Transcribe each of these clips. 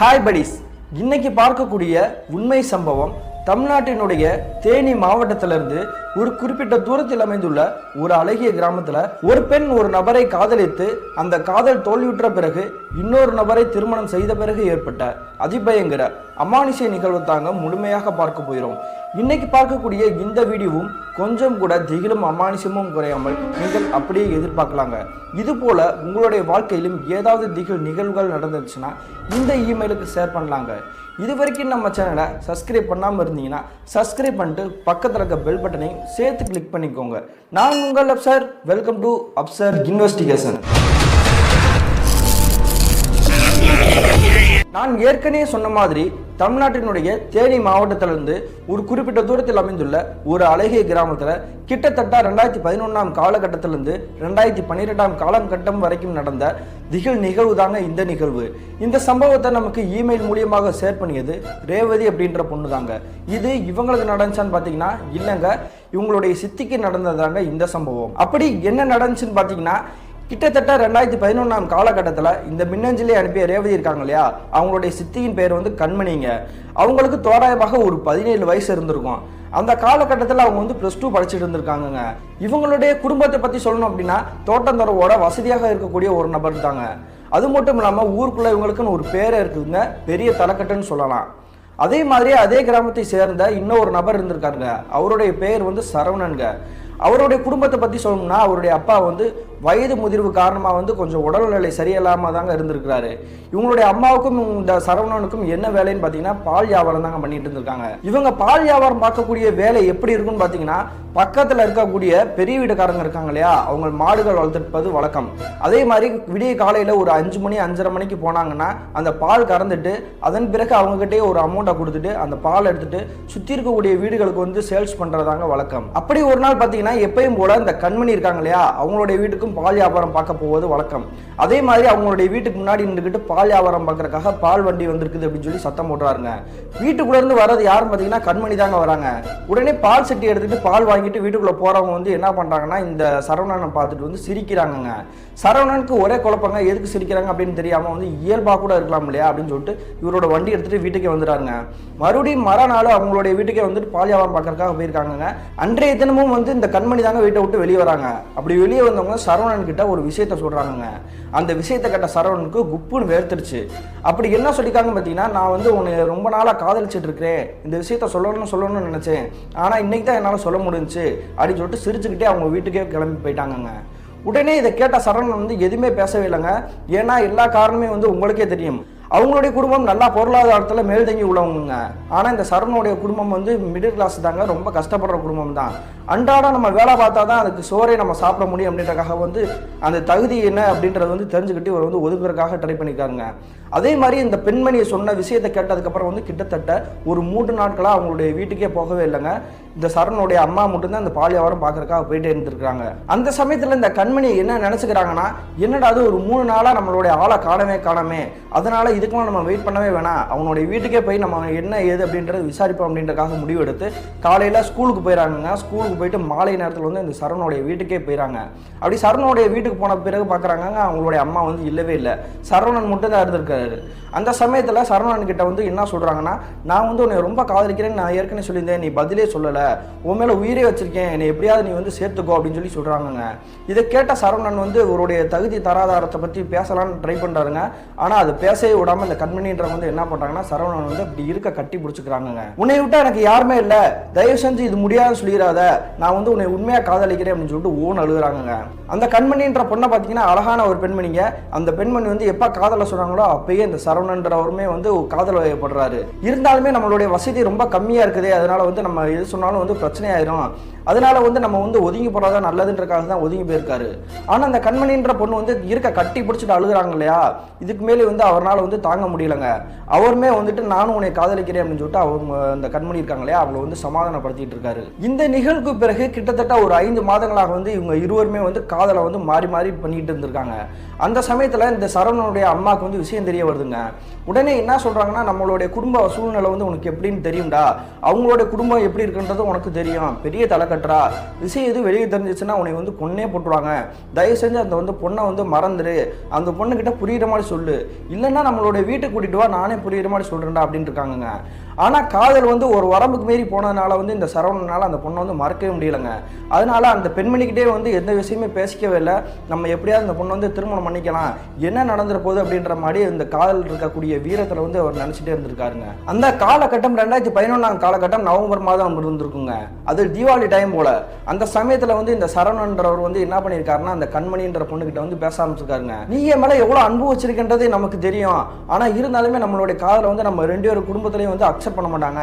Hi buddies இன்னைக்கு பார்க்கக்கூடிய உண்மை சம்பவம் தமிழ்நாட்டினுடைய தேனி மாவட்டத்திலிருந்து ஒரு குறிப்பிட்ட தூரத்தில் அமைந்துள்ள ஒரு அழகிய கிராமத்தில் ஒரு பெண் ஒரு நபரை காதலித்து அந்த காதல் தோல்வியுற்ற பிறகு இன்னொரு நபரை திருமணம் செய்த பிறகு ஏற்பட்ட அதிபயங்கர அமானுஷ நிகழ்வு தாங்க முழுமையாக பார்க்க போயிடும் இன்னைக்கு பார்க்கக்கூடிய இந்த வீடியோவும் கொஞ்சம் கூட திகிலும் அமானுஷமும் குறையாமல் நீங்கள் அப்படியே எதிர்பார்க்கலாங்க. இது போல உங்களுடைய வாழ்க்கையிலும் ஏதாவது திகில் நிகழ்வுகள் நடந்துச்சுன்னா இந்த இமெயிலுக்கு ஷேர் பண்ணலாங்க. இது வரைக்கும் நம்ம சேனலை சப்ஸ்கிரைப் பண்ணாமல் இருந்தீங்கன்னா சப்ஸ்கிரைப் பண்ணிட்டு பக்கத்தில் இருக்க பெல் பட்டனையும் சேர்த்து கிளிக் பண்ணிக்கோங்க. நான் உங்கள் Afsar welcome to Afsar investigation நான் ஏற்கனவே சொன்ன மாதிரி தமிழ்நாட்டினுடைய தேனி மாவட்டத்திலிருந்து ஒரு குறிப்பிட்ட தூரத்தில் அமைந்துள்ள ஒரு அழகிய கிராமத்தில் கிட்டத்தட்ட ரெண்டாயிரத்தி பதினொன்றாம் காலகட்டத்திலிருந்து ரெண்டாயிரத்தி பன்னிரெண்டாம் காலகட்டம் வரைக்கும் நடந்த திகில் நிகழ்வு தாங்க இந்த நிகழ்வு. இந்த சம்பவத்தை நமக்கு இமெயில் மூலியமாக ஷேர் பண்ணியது ரேவதி அப்படின்ற பொண்ணு தாங்க. இது இவங்களுக்கு நடந்துச்சான்னு பார்த்தீங்கன்னா இல்லைங்க இவங்களுடைய சித்திக்கு நடந்ததாங்க இந்த சம்பவம். அப்படி என்ன நடந்துச்சுன்னு பார்த்தீங்கன்னா கிட்டத்தட்ட ரெண்டாயிரத்தி பதினொன்றாம் காலகட்டத்தில் இந்த மின்னஞ்சலை அனுப்பிய ரேவதி இருக்காங்க இல்லையா? அவங்களுடைய சித்தியின் பேர் வந்து கண்மணிங்க. அவங்களுக்கு தோராயமாக ஒரு பதினேழு வயசு இருந்திருக்கும். அந்த காலகட்டத்தில் அவங்க வந்து ப்ளஸ் டூ படிச்சுட்டு இருந்திருக்காங்கங்க. இவங்களுடைய குடும்பத்தை பற்றி சொல்லணும் அப்படின்னா தோட்டந்தரவோட வசதியாக இருக்கக்கூடிய ஒரு நபர் தாங்க. அது மட்டும் இல்லாமல் ஊருக்குள்ளே இவங்களுக்குன்னு ஒரு பேரை இருக்குதுங்க. பெரிய தலைக்கட்டுன்னு சொல்லலாம். அதே மாதிரி அதே கிராமத்தை சேர்ந்த இன்னொரு நபர் இருந்திருக்காருங்க. அவருடைய பெயர் வந்து சரவணனுங்க. அவருடைய குடும்பத்தை பற்றி சொல்லணும்னா அவருடைய அப்பா வந்து வயது முதிர்வு காரணமாக வந்து கொஞ்சம் உடல்நிலை சரியில்லாமல் தாங்க இருந்திருக்கிறாரு. இவங்களுடைய அம்மாவுக்கும் இந்த சரவணனுக்கும் என்ன வேலைன்னு பார்த்தீங்கன்னா பால் வியாபாரம் தாங்க பண்ணிட்டு இருந்திருக்காங்க. இவங்க பால் வியாபாரம் பார்க்கக்கூடிய வேலை எப்படி இருக்குன்னு பார்த்தீங்கன்னா பக்கத்தில் இருக்கக்கூடிய பெரிய வீட்டுக்காரங்க இருக்காங்க இல்லையா? அவங்க மாடுகள் வளர்த்துப்பது வழக்கம். அதே மாதிரி விடிய காலையில் ஒரு அஞ்சு மணி அஞ்சரை மணிக்கு போனாங்கன்னா அந்த பால் கறந்துட்டு அதன் பிறகு அவங்ககிட்டயே ஒரு அமௌண்ட்டை கொடுத்துட்டு அந்த பால் எடுத்துட்டு சுற்றி இருக்கக்கூடிய வீடுகளுக்கு வந்து சேல்ஸ் பண்ணுறதாங்க வழக்கம். அப்படி ஒரு நாள் பார்த்தீங்கன்னா எப்பயும் போல இந்த கண்மணி இருக்காங்க இல்லையா? அவங்களுடைய வீட்டுக்கும் பால் வியாபாரம் பார்க்க போவது வழக்கம். அதே மாதிரி அவங்களுடைய வீட்டுக்கு முன்னாடி நின்றுக்கிட்டு பால் வியாபாரம் பார்க்கறதுக்காக பால் வண்டி வந்திருக்குது அப்படின்னு சொல்லி சத்தம் போடுறாருங்க. வீட்டுக்குள்ள இருந்து வர்றது யாரும் பார்த்தீங்கன்னா கண்மணி தாங்க வராங்க. உடனே பால் சட்டி எடுத்துட்டு பால் வாங்கிட்டு வீட்டுக்குள்ள போறவங்க வந்து என்ன பண்றாங்கன்னா இந்த சரவணனை பார்த்துட்டு வந்து சிரிக்கிறாங்கங்க. சரவணனுக்கு ஒரே குழப்பங்க எதுக்கு சிரிக்கிறாங்க? அப்படின்னு தெரியாம வந்து இயல்பா கூட இருக்கலாம் இல்லையா அப்படின்னு சொல்லிட்டு இவரோட வண்டி எடுத்துட்டு வீட்டுக்கே வந்துடுறாங்க மறுபடியும் மறுநாள் அவங்களுடைய வீட்டுக்கே வந்துட்டு பால் வியாபாரம் பார்க்கறதுக்காக போயிருக்காங்க அன்றைய தினமும் வந்து இந்த கண்மணி தாங்க வீட்டை விட்டு வெளியே வராங்க. அப்படி வெளியே வந்தவங்க சர சரவணன் கிட்ட ஒரு விஷயத்த சொல்றாங்க அந்த விஷயத்த கேட்ட சரவணனுக்கு குப்புன்னு வேர்த்துருச்சு அப்படி என்ன சொல்லிக்காங்க பார்த்தீங்கன்னா நான் வந்து உன்னை ரொம்ப நாளாக காதலிச்சிட்டு இருக்கிறேன். இந்த விஷயத்த சொல்லணும்னு சொல்லணும்னு நினச்சேன். ஆனால் இன்னைக்கு தான் என்னால் சொல்ல முடிஞ்சு அப்படின்னு சொல்லிட்டு சிரிச்சுக்கிட்டே அவங்க வீட்டுக்கே கிளம்பி போயிட்டாங்கங்க. உடனே இதை கேட்ட சரவணன் வந்து எதுவுமே பேசவே இல்லைங்க. ஏன்னா எல்லா காரணமே வந்து உங்களுக்கே தெரியும். அவங்களுடைய குடும்பம் நல்லா பொருளாதாரத்தில் மேல்தங்கி உள்ளவங்க ஆனால் இந்த சரவணுடைய குடும்பம் வந்து மிடில் கிளாஸ் தாங்க. ரொம்ப கஷ்டப்படுற குடும்பம் தான் அன்றாடம் நம்ம வேலை பார்த்தா தான் அதுக்கு சோறை நம்ம சாப்பிட முடியும் அப்படின்றக்காக வந்து அந்த தகுதி என்ன அப்படின்றத வந்து தெரிஞ்சுக்கிட்டு இவர் வந்து ஒதுக்குறதுக்காக ட்ரை பண்ணியிருக்காங்க அதே மாதிரி இந்த பெண்மணியை சொன்ன விஷயத்தை கேட்டதுக்கப்புறம் வந்து கிட்டத்தட்ட ஒரு மூன்று நாட்களாக அவங்களுடைய வீட்டுக்கே போகவே இல்லைங்க. இந்த சரணுடைய அம்மா மட்டும்தான் இந்த பாலியாவாரம் பார்க்குறக்காக போயிட்டே இருந்திருக்காங்க அந்த சமயத்தில் இந்த கண்மணி என்ன நினச்சிக்கிறாங்கன்னா என்னடா அது ஒரு மூணு நாளாக நம்மளுடைய ஆளை காணமே காணமே. அதனால் இதுக்கெல்லாம் நம்ம வெயிட் பண்ணவே வேணாம். அவனுடைய வீட்டுக்கே போய் நம்ம என்ன ஏது அப்படின்றது விசாரிப்போம் அப்படின்றக்காக முடிவு எடுத்து காலையில் ஸ்கூலுக்கு போயிடறாங்க ஸ்கூலுக்கு போயிட்டு மாலை நேரத்தில் வந்து இந்த சரவணுடைய வீட்டுக்கே போயிறாங்க. அப்படி சரவணுடைய வீட்டுக்கு போன பிறகு பார்க்குறாங்க அவங்களுடைய அம்மா வந்து இல்லவே இல்லை. சரவணன் மட்டும் தான் இருந்திருக்காரு. அந்த சமயத்தில் சரவணன் கிட்ட வந்து என்ன சொல்கிறாங்கன்னா நான் வந்து உன்னை ரொம்ப காதலிக்கிறேன்னு நான் ஏற்கனவே சொல்லியிருந்தேன் நீ பதிலே சொல்லலை. உன் மேலே உயிரே வச்சிருக்கேன் என்னை எப்படியாவது நீ வந்து சேர்த்துக்கோ அப்படின்னு சொல்லி சொல்கிறாங்கங்க இதை கேட்ட சரவணன் வந்து இவருடைய தகுதி தராதாரத்தை பற்றி பேசலாம்னு ட்ரை பண்ணுறாருங்க ஆனால் அது பேசவே விடாமல் இந்த கண்மணின்றவங்க வந்து என்ன பண்ணுறாங்கன்னா சரவணன் வந்து அப்படி இருக்க கட்டி பிடிச்சிக்கிறாங்க உன்னை விட்டா எனக்கு யாருமே இல்லை. தயவு செஞ்சு இது முடியாதுன்னு சொல்லிடாத. நான் வந்து உன்னை உண்மையாக காதலிக்கிறேன் அப்படின்னு சொல்லிட்டு ஓன் அழுகுறாங்கங்க. அந்த கண்மணின்ற பொண்ணை பார்த்தீங்கன்னா அழகான ஒரு பெண்மணிங்க. அந்த பெண்மணி வந்து எப்போ காதலை சொல்கிறாங்களோ அப்பயே இந்த சரவணன்றவருமே வந்து காதல் வயப்படுறாரு இருந்தாலுமே நம்மளுடைய வசதி ரொம்ப கம்மியாக இருக்குது. அதனால வந்து நம்ம எது சொன்னாலும் வந்து பிரச்சனையாயிரும் அதனால வந்து நம்ம வந்து ஒதுங்கி போறதா நல்லதுன்றக்காக தான் ஒதுங்கி போயிருக்காரு. ஆனால் அந்த கண்மணின்ற பொண்ணு வந்து இருக்க கட்டி பிடிச்சிட்டு அழுகுறாங்க இல்லையா? இதுக்கு மேலே வந்து அவரால் வந்து தாங்க முடியலங்க. அவருமே வந்துட்டு நானும் உன்னை காதலிக்கிறேன் அப்படின்னு சொல்லிட்டு அவங்க அந்த கண்மணி இருக்காங்க இல்லையா? அவங்களை வந்து சமாதானப்படுத்திட்டு இருக்காரு. இந்த நிகழ்வுக்கு பிறகு கிட்டத்தட்ட ஒரு ஐந்து மாதங்களாக வந்து இவங்க இருவருமே வந்து காதலை வந்து மாறி மாறி பண்ணிட்டு இருந்திருக்காங்க. அந்த சமயத்தில் இந்த சரவணனுடைய அம்மாவுக்கு வந்து விஷயம் தெரிய வருதுங்க. உடனே என்ன சொல்கிறாங்கன்னா நம்மளுடைய குடும்ப சூழ்நிலை வந்து உனக்கு எப்படின்னு தெரியும்டா. அவங்களோட குடும்பம் எப்படி இருக்குன்றது உனக்கு தெரியும். பெரிய தலைக்கட்டுறா விஷயம் எது வெளியே தெரிஞ்சிச்சுன்னா உன்னை வந்து பொண்ணே போட்டுருவாங்க. தயவு செஞ்சு அந்த வந்து பொண்ணை வந்து மறந்துரு. அந்த பொண்ணுக்கிட்ட புரியுற மாதிரி சொல்லு. இல்லைன்னா நம்மளுடைய வீட்டுக்கு கூட்டிட்டு வா நானே புரியுற மாதிரி சொல்கிறேன்டா அப்படின்னு இருக்காங்க ஆனால் காதல் வந்து ஒரு வரம்புக்கு மீறி போனதுனால வந்து இந்த சரவணனால் அந்த பொண்ணை வந்து மறக்கவே முடியலைங்க. அதனால அந்த பெண்மணிக்கிட்டே வந்து எந்த விஷயமே பேசிக்கவே இல்லை. நம்ம எப்படியாவது அந்த பொண்ணை வந்து திருமணம் பண்ணிக்கலாம். என்ன நடந்துற போது அப்படின்ற மாதிரி இந்த காதல் இருக்கக்கூடிய வீரத்தில் வந்து அவர் நினச்சிட்டே இருந்திருக்காருங்க. அந்த காலகட்டம் ரெண்டாயிரத்தி பதினொன்றாம் காலகட்டம் நவம்பர் மாதம் இருந்திருக்குங்க அது தீபாவளி டைம் போல். அந்த சமயத்தில் வந்து இந்த சரவணன்றவர் வந்து என்ன பண்ணியிருக்காருன்னா அந்த கண்மணின்ற பொண்ணுக்கிட்ட வந்து பேச ஆரம்பிச்சிருக்காருங்க. நீ என் மேலே எவ்வளோ அன்பு நமக்கு தெரியும். ஆனால் இருந்தாலுமே நம்மளுடைய காதலை வந்து நம்ம ரெண்டு பேரும் குடும்பத்துலேயும் வந்து அக்செப்ட் பண்ண மாட்டாங்க.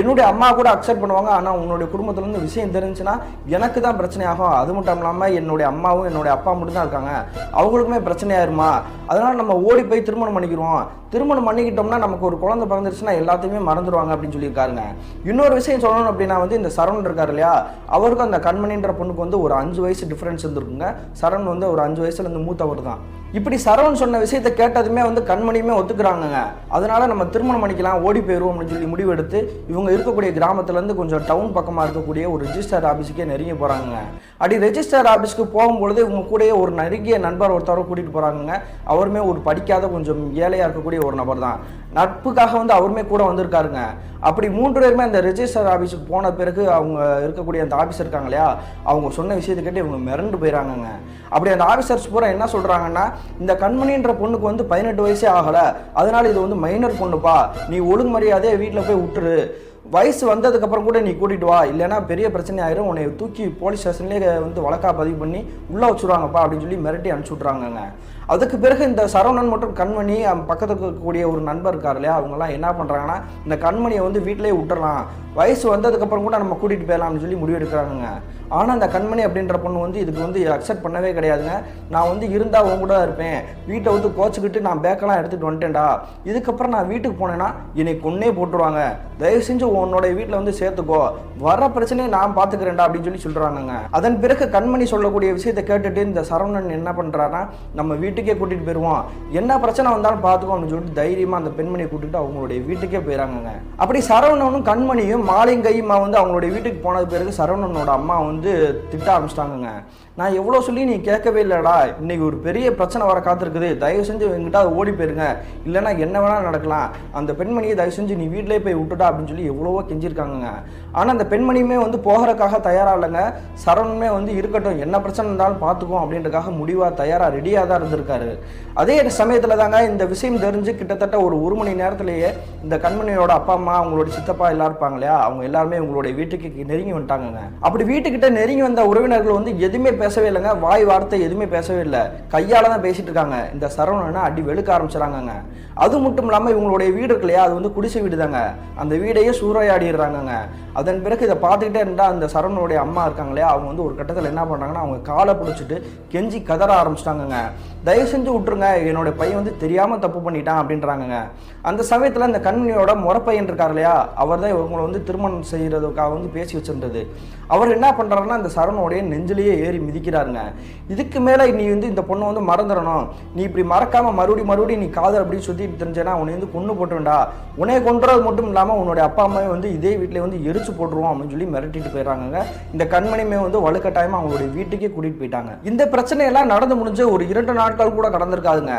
என்னுடைய அம்மா கூட அக்செப்ட் பண்ணுவாங்க. ஆனால் உன்னுடைய குடும்பத்துல இருந்து விஷயம் தெரிஞ்சுன்னா எனக்கு தான் பிரச்சனை ஆகும் அது மட்டும் இல்லாமல் என்னுடைய அம்மாவும் என்னுடைய அப்பா மட்டும் தான் இருக்காங்க. அவங்களுக்குமே பிரச்சனை ஆயிருமா அதனால நம்ம ஓடி போய் திருமணம் பண்ணிக்கிறோம் திருமணம் பண்ணிக்கிட்டோம்னா நமக்கு ஒரு குழந்தை பிறந்துருச்சுன்னா எல்லாத்தையுமே மறந்துடுவாங்க அப்படின்னு சொல்லியிருக்காருங்க. இன்னொரு விஷயம் சொல்லணும் அப்படின்னா வந்து இந்த சரவணன் இருக்கார் இல்லையா? அவருக்கும் அந்த கண்மணின்ற பொண்ணுக்கு வந்து ஒரு அஞ்சு வயசு டிஃப்ரென்ஸ் இருந்திருக்குங்க. சரண் வந்து ஒரு அஞ்சு வயசுல இருந்து மூத்தவர் தான் இப்படி சரவண் சொன்ன விஷயத்தை கேட்டதுமே வந்து கண்மணியுமே ஒத்துக்கிறாங்கங்க. அதனால நம்ம திருமணம் பண்ணிக்கலாம் ஓடி போயிடுவோம் அப்படின்னு சொல்லி முடிவெடுத்து இவங்க இருக்கக்கூடிய கிராமத்துலேருந்து கொஞ்சம் டவுன் பக்கமாக இருக்கக்கூடிய ஒரு ரிஜிஸ்டர் ஆஃபீஸுக்கே நெருங்கி போகிறாங்க அப்படி ரெஜிஸ்டர் ஆஃபீஸ்க்கு போகும்பொழுது உங்கள் கூடயே ஒரு நெருங்கிய நண்பர் ஒருத்தவரை கூட்டிகிட்டு போகிறாங்க அவருமே ஒரு படிக்காத கொஞ்சம் ஏழையாக இருக்கக்கூடிய ஒரு நபர் தான். நட்புக்காக வந்து அவருமே கூட வந்திருக்காருங்க. அப்படி மூன்று பேருமே அந்த ரெஜிஸ்டர் ஆஃபீஸுக்கு போன பிறகு அவங்க இருக்கக்கூடிய அந்த ஆஃபீஸர் இருக்காங்க இல்லையா அவங்க சொன்ன விஷயத்தை கேட்டு இவங்க மிரண்டு போயிறாங்கங்க. அப்படி அந்த ஆஃபீஸர்ஸ் பூரா என்ன சொல்கிறாங்கன்னா இந்த கண்மணின்ற பொண்ணுக்கு வந்து பதினெட்டு வயசே ஆகலை. அதனால் இது வந்து மைனர் பொண்ணுப்பா. நீ ஒழுங்கு மரியாதையை வீட்டில் போய் விட்டுரு. வயசு வந்ததுக்கப்புறம் கூட நீ கூட்டிட்டு வா. இல்லைன்னா பெரிய பிரச்சனை ஆயிரும். உன்னை தூக்கி போலீஸ் ஸ்டேஷன்லேயே வந்து வழக்கா பதிவு பண்ணி உள்ளே வச்சுருவாங்கப்பா அப்படின்னு சொல்லி மிரட்டி அனுப்பிச்சி விட்றாங்கங்க அதுக்கு பிறகு இந்த சரவணன் மற்றும் கண்மணி பக்கத்தில் பக்கத்துக்கு இருக்கக்கூடிய ஒரு நண்பர் இருக்கார் இல்லையா அவங்கெல்லாம் என்ன பண்ணுறாங்கன்னா இந்த கண்மணியை வந்து வீட்டிலேயே விட்டுறலாம். வயசு வந்ததுக்கப்புறம் கூட நம்ம கூட்டிகிட்டு போயிடலாம்னு சொல்லி முடிவெடுக்கிறாங்க ஆனால் அந்த கண்மணி அப்படின்ற பொண்ணு வந்து இதுக்கு வந்து அக்செப்ட் பண்ணவே கிடையாதுங்க. நான் வந்து இருந்தால் உன் கூட இருப்பேன். வீட்டை வந்து கோச்சிக்கிட்டு நான் பேக்கெல்லாம் எடுத்துகிட்டு வந்துட்டேன்டா. இதுக்கப்புறம் நான் வீட்டுக்கு போனேன்னா என்னை கொன்னே போட்டுருவாங்க. தயவு செஞ்சு உன்னோட வீட்டில் வந்து சேர்த்துக்கோ. வர பிரச்சனையை நான் பார்த்துக்கிறேன்டா அப்படின்னு சொல்லி சொல்கிறாங்கங்க அதன் பிறகு கண்மணி சொல்லக்கூடிய விஷயத்தை கேட்டுட்டு இந்த சரவணன் என்ன பண்ணுறாருன்னா நம்ம வீட்டுக்கே கூட்டிகிட்டு போயிடுவோம் என்ன பிரச்சனை வந்தாலும் பார்த்துக்கோ அப்படின்னு சொல்லிட்டு தைரியமாக அந்த பெண்மணியை கூட்டிகிட்டு அவங்களுடைய வீட்டுக்கே போயிடறாங்கங்க அப்படி சரவணனும் கண்மணியும் மாலையும் கையுமா வந்து அவங்களுடைய வீட்டுக்கு போனது பிறகு சரவணனோட அம்மா வந்து திட்ட ஆரம்பிச்சிட்டாங்கங்க. நான் எவ்வளோ சொல்லி நீ கேட்கவே இல்லைடா. இன்னைக்கு ஒரு பெரிய பிரச்சனை வர காத்திருக்குது. தயவு செஞ்சு எங்கிட்ட அதை ஓடி போயிருங்க. இல்லைன்னா என்ன வேணால் நடக்கலாம். அந்த பெண்மணியை தயவு செஞ்சு நீ வீட்டிலே போய் விட்டுட்டா அப்படின்னு சொல்லி எவ்வளவோ கெஞ்சிருக்காங்கங்க. ஆனால் அந்த பெண்மணியுமே வந்து போகிறக்காக தயாராக இல்லைங்க. சரவணனுமே வந்து இருக்கட்டும். என்ன பிரச்சனை இருந்தாலும் பார்த்துக்குவோம் அப்படின்றக்காக முடிவாக தயாராக ரெடியாக தான் இருந்திருக்காரு. அதே சமயத்தில் தாங்க இந்த விஷயம் தெரிஞ்சு கிட்டத்தட்ட ஒரு ஒரு மணி நேரத்திலேயே இந்த கண்மணியோட அப்பா அம்மா அவங்களோட சித்தப்பா எல்லாரும் இருப்பாங்க இல்லையா? அவங்க எல்லாருமே உங்களுடைய வீட்டுக்கு நெருங்கி வந்துட்டாங்கங்க. அப்படி வீட்டுக்கிட்ட நெருங்கி வந்த உறவினர்கள் வந்து எதுவுமே பேசவே இல்லைங்க. வாய் வார்த்தை எதுவுமே பேசவே இல்லை. கையால் தான் பேசிட்டு இருக்காங்க. இந்த சரவணனை அடி வெளுக்க ஆரம்பிச்சிடறாங்கங்க. அது மட்டும் இல்லாமல் இவங்களுடைய வீடு இருக்கு இல்லையா? அது வந்து குடிசை வீடு தாங்க அந்த வீடையே சூறையாடிடுறாங்கங்க. அதன் பிறகு இதை பார்த்துக்கிட்டே இருந்தால் அந்த சரவணனுடைய அம்மா இருக்காங்க இல்லையா? அவங்க வந்து ஒரு கட்டத்தில் என்ன பண்ணுறாங்கன்னா அவங்க காலை பிடிச்சிட்டு கெஞ்சி கதற ஆரம்பிச்சிட்டாங்கங்க. தயவு செஞ்சு விட்டுருங்க. என்னோட பையன் வந்து தெரியாமல் தப்பு பண்ணிட்டான் அப்படின்றாங்கங்க. அந்த சமயத்தில் இந்த கண்மணியோட முறப்பையன் இருக்கார் இல்லையா? அவர் தான் இவங்களை வந்து திருமணம் செய்கிறதுக்காக வந்து பேசி வச்சிருந்தது. அவர் என்ன பண்ணுறாருன்னா அந்த சரவணோடைய நெஞ்சிலேயே ஏறி மிதி மிதிக்கிறாருங்க இதுக்கு மேலே நீ வந்து இந்த பொண்ணை வந்து மறந்துடணும். நீ இப்படி மறக்காம மறுபடி மறுபடியும் நீ காதல் அப்படி சுற்றிட்டு தெரிஞ்சேன்னா உன்னை வந்து கொண்டு போட்டுருண்டா உன்னை கொன்றது மட்டும் இல்லாமல் உன்னோட அப்பா அம்மாவை வந்து இதே வீட்டில் வந்து எரிச்சு போட்டுருவோம் அப்படின்னு சொல்லி மிரட்டிட்டு போயிடுறாங்க இந்த கண்மணியுமே வந்து வலுக்கட்டாயமாக அவங்களுடைய வீட்டுக்கே கூட்டிகிட்டு போயிட்டாங்க. இந்த பிரச்சனையெல்லாம் நடந்து முடிஞ்ச ஒரு இரண்டு நாட்கள் கூட கடந்திருக்காதுங்க.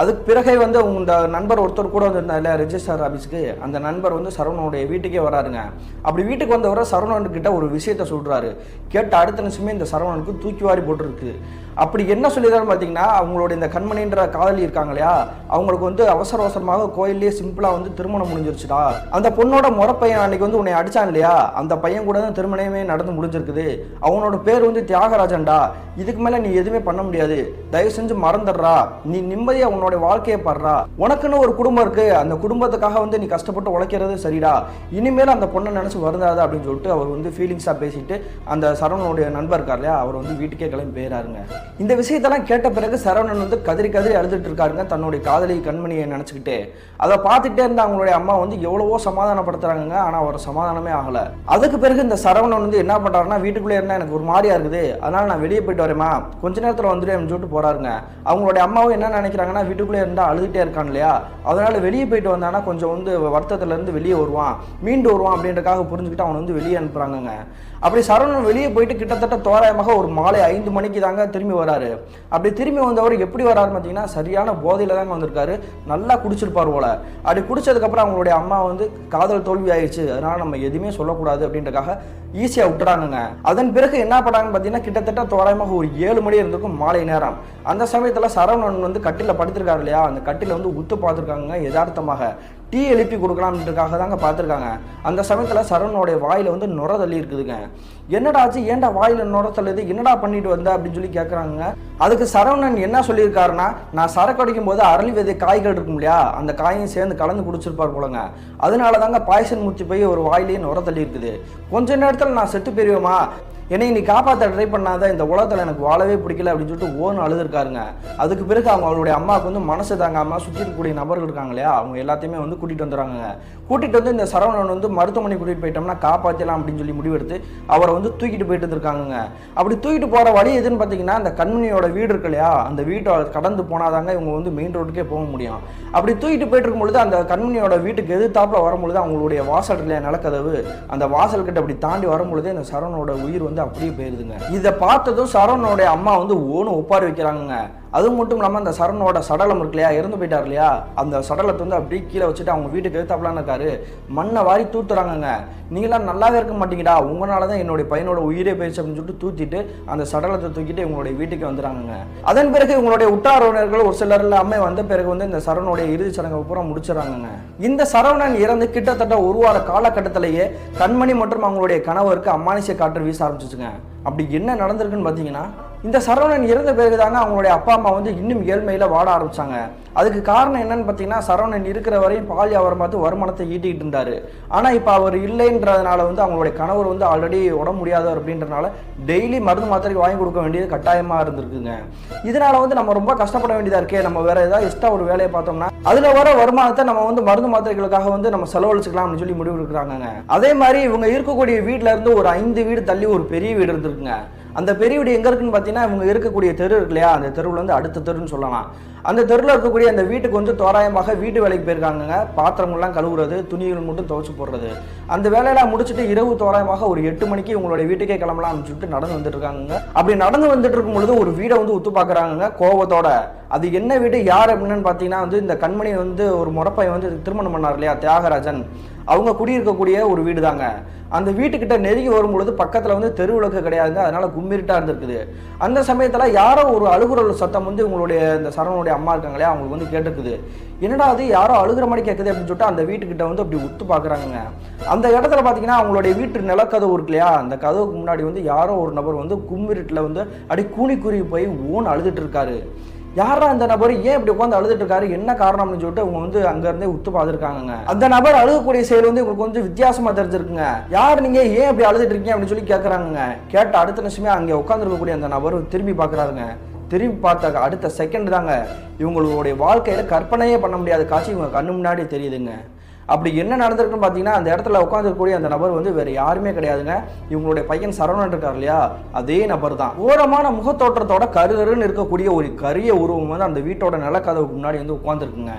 அதுக்கு பிறகே வந்து இந்த நண்பர் ஒருத்தர் கூட வந்திருந்தார்ல ரெஜிஸ்டர் ஆஃபீஸுக்கு அந்த நண்பர் வந்து சரவணனுடைய வீட்டுக்கே வராருங்க. அப்படி வீட்டுக்கு வந்தவரை சரவணன் கிட்ட ஒரு விஷயத்த சொல்கிறாரு கேட்ட அடுத்த நிமிஷமே இந்த சரவணனுக்கு தூக்கி வாரி போட்டுருக்கு. அப்படி என்ன சொல்லியிருக்காரு பார்த்தீங்கன்னா அவங்களோட இந்த கண்மணின்ற காதலி இருக்காங்க இல்லையா? அவங்களுக்கு வந்து அவசர அவசரமாக கோயிலே சிம்பிளாக வந்து திருமணம் முடிஞ்சிருச்சுடா. அந்த பொண்ணோட முறப்பையன் அன்னைக்கு வந்து உன்னை அடிச்சான் இல்லையா? அந்த பையன் கூட தான் திருமணமே நடந்து முடிஞ்சிருக்குது. அவனோட பேர் வந்து தியாகராஜன்டா. இதுக்கு மேலே நீ எதுவுமே பண்ண முடியாது. தயவு செஞ்சு மறந்துடுறா. நீ நிம்மதியாக உன்னோட வாழ்க்கையை பாடுறா. உனக்குன்னு ஒரு குடும்பம் இருக்கு. அந்த குடும்பத்துக்காக வந்து நீ கஷ்டப்பட்டு உழைக்கிறது சரிடா. இனிமேல் அந்த பொண்ணை நினச்சி வருந்தாது அப்படின்னு சொல்லிட்டு அவர் வந்து ஃபீலிங்ஸாக பேசிட்டு அந்த சரவணனுடைய நண்பர் இருக்கார் இல்லையா? அவர் வந்து வீட்டுக்கே கிளம்பி போயிடாருங்க இந்த விஷயத்தெல்லாம் கேட்ட பிறகு சரவணன் வந்து கதறி கதறி அழுதுட்டு இருக்காருங்க. தன்னுடைய காதலி கண்மணியை நினச்சிக்கிட்டு. அதை பார்த்துட்டே இருந்த அவங்களுடைய அம்மா வந்து எவ்வளவோ சமாதானப்படுத்துறாங்க ஆனால் அவர் சமாதானமே ஆகலை. அதுக்கு பிறகு இந்த சரவணன் வந்து என்ன பண்ணுறாருன்னா வீட்டுக்குள்ளே இருந்தால் எனக்கு ஒரு மாதிரியா இருக்குது. அதனால நான் வெளியே போயிட்டு வரேம்மா. கொஞ்ச நேரத்தில் வந்துடுவேன் சொல்லிட்டு போறாருங்க. அவங்களுடைய அம்மாவும் என்ன நினைக்கிறாங்கன்னா வீட்டுக்குள்ளே இருந்தால் அழுதுகிட்டே இருக்கான் இல்லையா? அதனால வெளியே போயிட்டு வந்தானா கொஞ்சம் வந்து வருத்தத்துல இருந்து வெளியே வருவான். மீண்டு வருவான் அப்படின்றக்காக புரிஞ்சுக்கிட்டு அவனை வந்து வெளியே அனுப்புறாங்கங்க. அப்படி சரவணன் வெளியே போயிட்டு கிட்டத்தட்ட தோராயமாக ஒரு மாலை ஐந்து மணிக்கு தாங்க திரும்பி வராரு. அப்படி திரும்பி வந்தவர் எப்படி வராரு பார்த்தீங்கன்னா சரியான போதையில் தாங்க வந்திருக்காரு. நல்லா குடிச்சிருப்பார் போல. அப்படி குடிச்சதுக்கப்புறம் அவங்களுடைய அம்மா வந்து காதல் தோல்வி ஆயிடுச்சு. அதனால நம்ம எதுவுமே சொல்லக்கூடாது அப்படின்றக்காக ஈஸியாக விட்டுறாங்கங்க. அதன் பிறகு என்ன பண்ணாங்கன்னு பார்த்தீங்கன்னா கிட்டத்தட்ட தோராயமாக ஒரு ஏழு மணி இருந்திருக்கும் மாலை நேரம். அந்த சமயத்தில் சரவணன் வந்து கட்டில படுத்திருக்காரு இல்லையா? அந்த கட்டில வந்து உத்து பார்த்துருக்காங்க யதார்த்தமாக. டீ எழுப்பி கொடுக்கலாம்ன்றதுக்காக தாங்க பார்த்துருக்காங்க. அந்த சமயத்தில் சரவணனுடைய வாயில் வந்து நுர தள்ளி இருக்குதுங்க. என்னடா ஆச்சு? ஏன்டா வாயில் நுர தள்ளுது? என்னடா பண்ணிட்டு வந்த? அப்படின்னு சொல்லி கேட்குறாங்க அதுக்கு சரவணன் என்ன சொல்லியிருக்காருன்னா நான் சரக்கு அடிக்கும் போது அரளி விதை காய்கள் இருக்கும் இல்லையா? அந்த காயும் சேர்ந்து கலந்து குடிச்சிருப்பார் போலங்க. அதனால தாங்க பாய்சன் முத்தி போய் ஒரு வாயிலேயே நுர தள்ளி இருக்குது. கொஞ்ச நேரத்தில் நான் செத்து பெரியவமா என்னை நீ காப்பாற்ற ட்ரை பண்ணாத இந்த உலகத்தில் எனக்கு வாழவே பிடிக்கல அப்படின்னு சொல்லிட்டு ஓன் அழுதுருக்காருங்க. அதுக்கு பிறகு அவங்க அவருடைய அம்மாவுக்கு வந்து மனசு தாங்காமல் சுற்றி இருக்கக்கூடிய நபர்கள் இருக்காங்க இல்லையா? அவங்க எல்லாத்தையுமே வந்து கூட்டிகிட்டு வந்துடுறாங்க கூட்டிகிட்டு வந்து இந்த சரவணன் வந்து மருத்துவமனை கூட்டிகிட்டு போயிட்டோம்னா காப்பாற்றலாம் அப்படின்னு சொல்லி முடிவெடுத்து அவரை வந்து தூக்கிட்டு போயிட்டு இருக்காங்க அப்படி தூக்கிட்டு போகிற வழி எதுன்னு பார்த்தீங்கன்னா அந்த கண்மணியோட வீடு இருக்கு இல்லையா? அந்த வீட்டை கடந்து போனாதாங்க இவங்க வந்து மெயின் ரோட்டுக்கே போக முடியும். அப்படி தூக்கிட்டு போயிட்டு இருக்கும்பொழுது அந்த கண்மணியோட வீட்டுக்கு எதிர்த்தாப்பில் வரும்பொழுது அவங்களுடைய வாசல் இல்லையா நிலக்கதவு? அந்த வாசல் கிட்ட அப்படி தாண்டி வரும்பொழுது இந்த சரவணோட உயிர் வந்து அப்படியே போயிருதுங்க. இதை பார்த்ததும் சரவணோடைய அம்மா வந்து ஓன்னு ஒப்பாரி வைக்கிறாங்க அது மட்டும் இல்லாமல் அந்த சரணோட சடலம் இருக்கு இல்லையா இறந்து போயிட்டார் இல்லையா? அந்த சடலத்தை வந்து அப்படியே கீழே வச்சுட்டு அவங்க வீட்டுக்கு எதிர்த்தாப்புலான்னு இருக்காரு. மண்ணை வாரி தூத்துறாங்கங்க. நீங்களாம் நல்லாவே இருக்க மாட்டீங்கடா. உங்களால தான் என்னுடைய பையனோட உயிரே போயிடுச்சு அப்படின்னு சொல்லிட்டு தூத்திட்டு அந்த சடலத்தை தூக்கிட்டு இவங்களுடைய வீட்டுக்கு வந்துடுறாங்கங்க அதன் பிறகு இவங்களுடைய உற்றாரவினர்கள் ஒரு சிலர் எல்லாமே வந்த பிறகு வந்து இந்த சரவணுடைய இறுதிச் சடங்கை பூரா முடிச்சிடறாங்கங்க. இந்த சரவணன் இறந்து கிட்டத்தட்ட ஒரு வார காலகட்டத்திலேயே கண்மணி மற்றும் அவங்களுடைய கணவருக்கு அம்மானிசை காற்று வீச ஆரம்பிச்சிச்சுங்க. அப்படி என்ன நடந்திருக்குன்னு பார்த்தீங்கன்னா இந்த சரவணன் இறந்த பிறகு தாங்க அவங்களுடைய அப்பா அம்மா வந்து இன்னும் ஏழ்மையில் வாட ஆரம்பித்தாங்க அதுக்கு காரணம் என்னன்னு பார்த்தீங்கன்னா சரவணன் இருக்கிற வரையும் பால் வியாபாரம் பார்த்து வருமானத்தை ஈட்டிக்கிட்டு இருந்தார். ஆனால் இப்போ அவர் இல்லைன்றதுனால வந்து அவங்களுடைய கணவர் வந்து ஆல்ரெடி உடம்பு முடியாதவர் அப்படின்றனால டெய்லி மருந்து மாத்திரைக்கு வாங்கி கொடுக்க வேண்டியது கட்டாயமாக இருந்திருக்குங்க. இதனால வந்து நம்ம ரொம்ப கஷ்டப்பட வேண்டியதாக இருக்கே நம்ம வேறு ஏதாவது எக்ஸ்ட்ரா ஒரு வேலையை பார்த்தோம்னா அதில் வர வருமானத்தை நம்ம வந்து மருந்து மாத்திரைகளுக்காக வந்து நம்ம செலவழிச்சுக்கலாம் அப்படின்னு சொல்லி முடிவு கொடுக்குறாங்க அதே மாதிரி இவங்க இருக்கக்கூடிய வீட்டில் இருந்து ஒரு ஐந்து வீடு தள்ளி ஒரு பெரிய வீடு இருந்திருக்குங்க. அந்த பெரிய வீடு எங்கே இருக்குன்னு பார்த்தீங்கன்னா இவங்க இருக்கக்கூடிய தெரு இருக்கு இல்லையா? அந்த தெருவில் வந்து அடுத்த தெருன்னு சொல்லலாம். அந்த தெருவில் இருக்கக்கூடிய அந்த வீட்டுக்கு வந்து தோராயமாக வீட்டு வேலைக்கு போயிருக்காங்க பாத்திரங்கள்லாம் கழுவுறது துணிகள் மட்டும் துவைச்சு போடுறது. அந்த வேலையெல்லாம் முடிச்சுட்டு இரவு தோராயமாக ஒரு எட்டு மணிக்கு இவங்களுடைய வீட்டுக்கே கிளம்பலாம்னு சொல்லிட்டு நடந்து வந்துட்டு இருக்காங்க அப்படி நடந்து வந்துட்டு இருக்கும் பொழுது ஒரு வீடை வந்து உத்து பார்க்குறாங்க கோவத்தோட அது என்ன வீடு யார் அப்படின்னு பார்த்தீங்கன்னா வந்து இந்த கண்மணி வந்து ஒரு முறப்பை வந்து திருமணம் பண்ணார் இல்லையா தியாகராஜன். அவங்க குடியிருக்கக்கூடிய ஒரு வீடு தாங்க அந்த வீட்டுக்கிட்ட நெருங்கி வரும்பொழுது பக்கத்தில் வந்து தெருவிளக்கு கிடையாதுங்க. அதனால கும்மிருட்டா இருந்திருக்குது. அந்த சமயத்தில் யாரோ ஒரு அழுகுறல் சத்தம் வந்து உங்களுடைய இந்த சரவணுடைய அம்மா இருக்காங்களே அவங்களுக்கு வந்து கேட்டிருக்குது. என்னடா அது? யாரோ அழுகிற மாதிரி கேட்குது அப்படின்னு சொல்லிட்டு அந்த வீட்டுக்கிட்ட வந்து அப்படி உத்து பார்க்குறாங்க அந்த இடத்துல பார்த்தீங்கன்னா அவங்களுடைய வீட்டு நிலக்கதவு இருக்கு இல்லையா? அந்த கதவுக்கு முன்னாடி வந்து யாரோ ஒரு நபர் வந்து கும்மிருட்டில் வந்து அப்படி கூனி குருவி போய் ஓன் அழுதுட்டு இருக்காரு. யாரா அந்த நபர்? ஏன் இப்படி உட்காந்து அழுதுட்டு இருக்காரு என்ன காரணம்னு சொல்லிட்டு அவங்க வந்து அங்க இருந்தே உத்து பார்த்துருக்காங்க அந்த நபர் அழுகக்கூடிய செயல் வந்து உங்களுக்கு கொஞ்சம் வித்தியாசமா தெரிஞ்சிருக்குங்க. யார் நீங்க ஏன் இப்படி அழுதுட்டு இருக்கீங்க அப்படின்னு சொல்லி கேட்கறாங்க கேட்ட அடுத்த நிமிஷமே அங்க உட்காந்துருக்கக்கூடிய அந்த நபர் திரும்பி பார்க்கறாருங்க. திரும்பி பார்த்த அடுத்த செகண்ட் தாங்க இவங்களுடைய வாழ்க்கையில கற்பனையே பண்ண முடியாத காட்சி இவங்க கண்ணு முன்னாடி தெரியுதுங்க. அப்படி என்ன நடந்திருக்குன்னு பார்த்தீங்கன்னா அந்த இடத்துல உட்காந்துருக்கக்கூடிய அந்த நபர் வந்து வேறு யாருமே கிடையாதுங்க. இவங்களுடைய பையன் சரவணன் இருக்கார் இல்லையா? அதே நபர் தான். ஓரமான முகத்தோற்றத்தோட கருகருன்னு இருக்கக்கூடிய ஒரு கரிய உருவம் வந்து அந்த வீட்டோட நிலக்கதவுக்கு முன்னாடி வந்து உட்காந்துருக்குங்க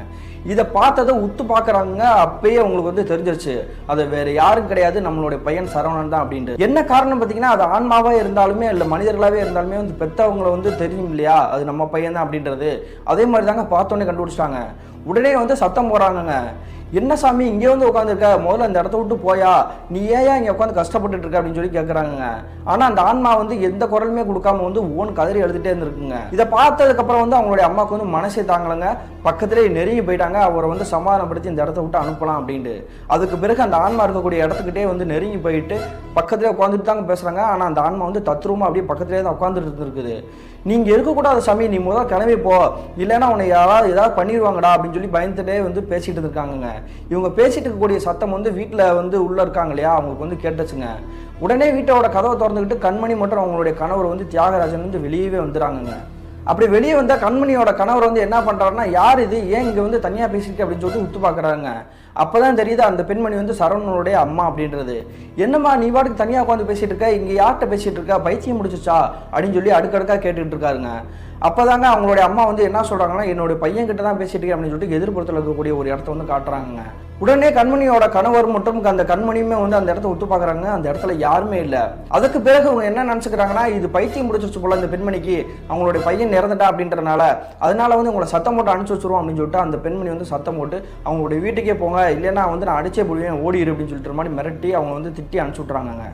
இதை பார்த்ததை உத்து பார்க்குறாங்க அப்பயே அவங்களுக்கு வந்து தெரிஞ்சிருச்சு. அது வேறு யாரும் கிடையாது. நம்மளுடைய பையன் சரவணன் தான் அப்படின்ட்டு. என்ன காரணம் பார்த்தீங்கன்னா அது ஆன்மாவாக இருந்தாலுமே இல்லை மனிதர்களாகவே இருந்தாலுமே வந்து பெற்றவங்களை வந்து தெரியும் இல்லையா? அது நம்ம பையன் தான் அப்படின்றது. அதே மாதிரி தாங்க பார்த்தோன்னே கண்டுபிடிச்சிட்டாங்க. உடனே வந்து சத்தம் போடுறாங்கங்க. என்ன சாமி இங்கே வந்து உட்காந்துருக்க முதல்ல அந்த இடத்த விட்டு போயா? நீ ஏன் இங்கே உட்காந்து கஷ்டப்பட்டுட்டு இருக்க அப்படின்னு சொல்லி கேட்குறாங்க ஆனால் அந்த ஆன்மா வந்து எந்த குரலுமே கொடுக்காம வந்து ஓன் கதறி எழுதிட்டே இருந்திருக்குங்க. இதை பார்த்ததுக்கப்புறம் வந்து அவங்களுடைய அம்மாவுக்கு வந்து மனசே தாங்கலைங்க. பக்கத்துலேயே நெருங்கி போயிட்டாங்க. அவரை வந்து சமாதானப்படுத்தி இந்த இடத்த விட்டு அனுப்பலாம் அப்படின்ட்டு. அதுக்கு பிறகு அந்த ஆன்மா இருக்கக்கூடிய இடத்துக்கிட்டே வந்து நெருங்கி போயிட்டு பக்கத்துலேயே உட்காந்துட்டு தாங்க பேசுகிறாங்க ஆனால் அந்த ஆன்மா வந்து தத்ரூமா அப்படியே பக்கத்துலேயே தான் உட்காந்துட்டு இருந்திருக்குது. நீங்கள் இருக்கக்கூடாத சாமி நீ முதல் கிளம்பி போ. இல்லைன்னா உன்னை யாராவது ஏதாவது பண்ணிடுவாங்கடா அப்படின்னு சொல்லி பயந்துட்டே வந்து பேசிகிட்டு இருக்காங்கங்க இவங்க பேசிகிட்டு பேசிட்டு இருக்கக்கூடிய சத்தம் வந்து வீட்டில் வந்து உள்ளே இருக்காங்க இல்லையா? அவங்களுக்கு வந்து கேட்டுச்சுங்க. உடனே வீட்டோட கதவை திறந்துக்கிட்டு கண்மணி மற்றும் அவங்களுடைய கணவர் வந்து தியாகராஜன் வந்து வெளியவே வந்துடுறாங்கங்க அப்படி வெளியே வந்தால் கண்மணியோட கணவர் வந்து என்ன பண்ணுறாருன்னா யார் இது? ஏன் இங்கே வந்து தனியாக பேசியிருக்கு? அப்படின்னு சொல்லிட்டு உத்து பார்க்குறாங்க அப்போ தான் தெரியுது அந்த பெண்மணி வந்து சரவணனுடைய அம்மா அப்படின்றது. என்னம்மா நீ வாட்டுக்கு தனியாக உட்காந்து பேசிட்டு இருக்க? இங்கே யார்கிட்ட பேசிட்டு இருக்க? பைத்தியம் முடிச்சிச்சா? அப்படின்னு சொல்லி அடுக்கடுக்காக கேட்டுக்கிட்டு இருக்காருங்க. அப்போதாங்க அவங்களுடைய அம்மா வந்து என்ன சொல்கிறாங்கன்னா என்னுடைய பையன்கிட்ட தான் பேசிட்டு இருக்கேன் அப்படின்னு சொல்லிட்டு எதிர்ப்புறத்தில் இருக்கக்கூடிய ஒரு இடத்த வந்து காட்டுறாங்க உடனே கண்மணியோட கணவர் மற்றும் அந்த கண்மணியுமே வந்து அந்த இடத்த ஒத்து பார்க்குறாங்க. அந்த இடத்துல யாருமே இல்லை. அதுக்கு பிறகு அவங்க என்ன நினச்சிக்கிறாங்கன்னா இது பைத்தியம் முடிச்சிருச்சு போல அந்த பெண்மணிக்கு. அவங்களுடைய பையன் இறந்துட்டா அப்படின்றனால. அதனால வந்து உங்களை சத்தம் போட்டு அனுப்பிச்சு வச்சிருவோம் அப்படின்னு சொல்லிட்டு அந்த பெண்மணி வந்து சத்தம் போட்டு அவங்களுடைய வீட்டுக்கே போங்க. இல்லைன்னா வந்து நான் அடிச்சே போடுவேன் ஓடிடு அப்படின்னு சொல்லிட்டு மாதிரி மிரட்டி அவங்க வந்து திட்டி அனுப்பிச்சு விட்றாங்க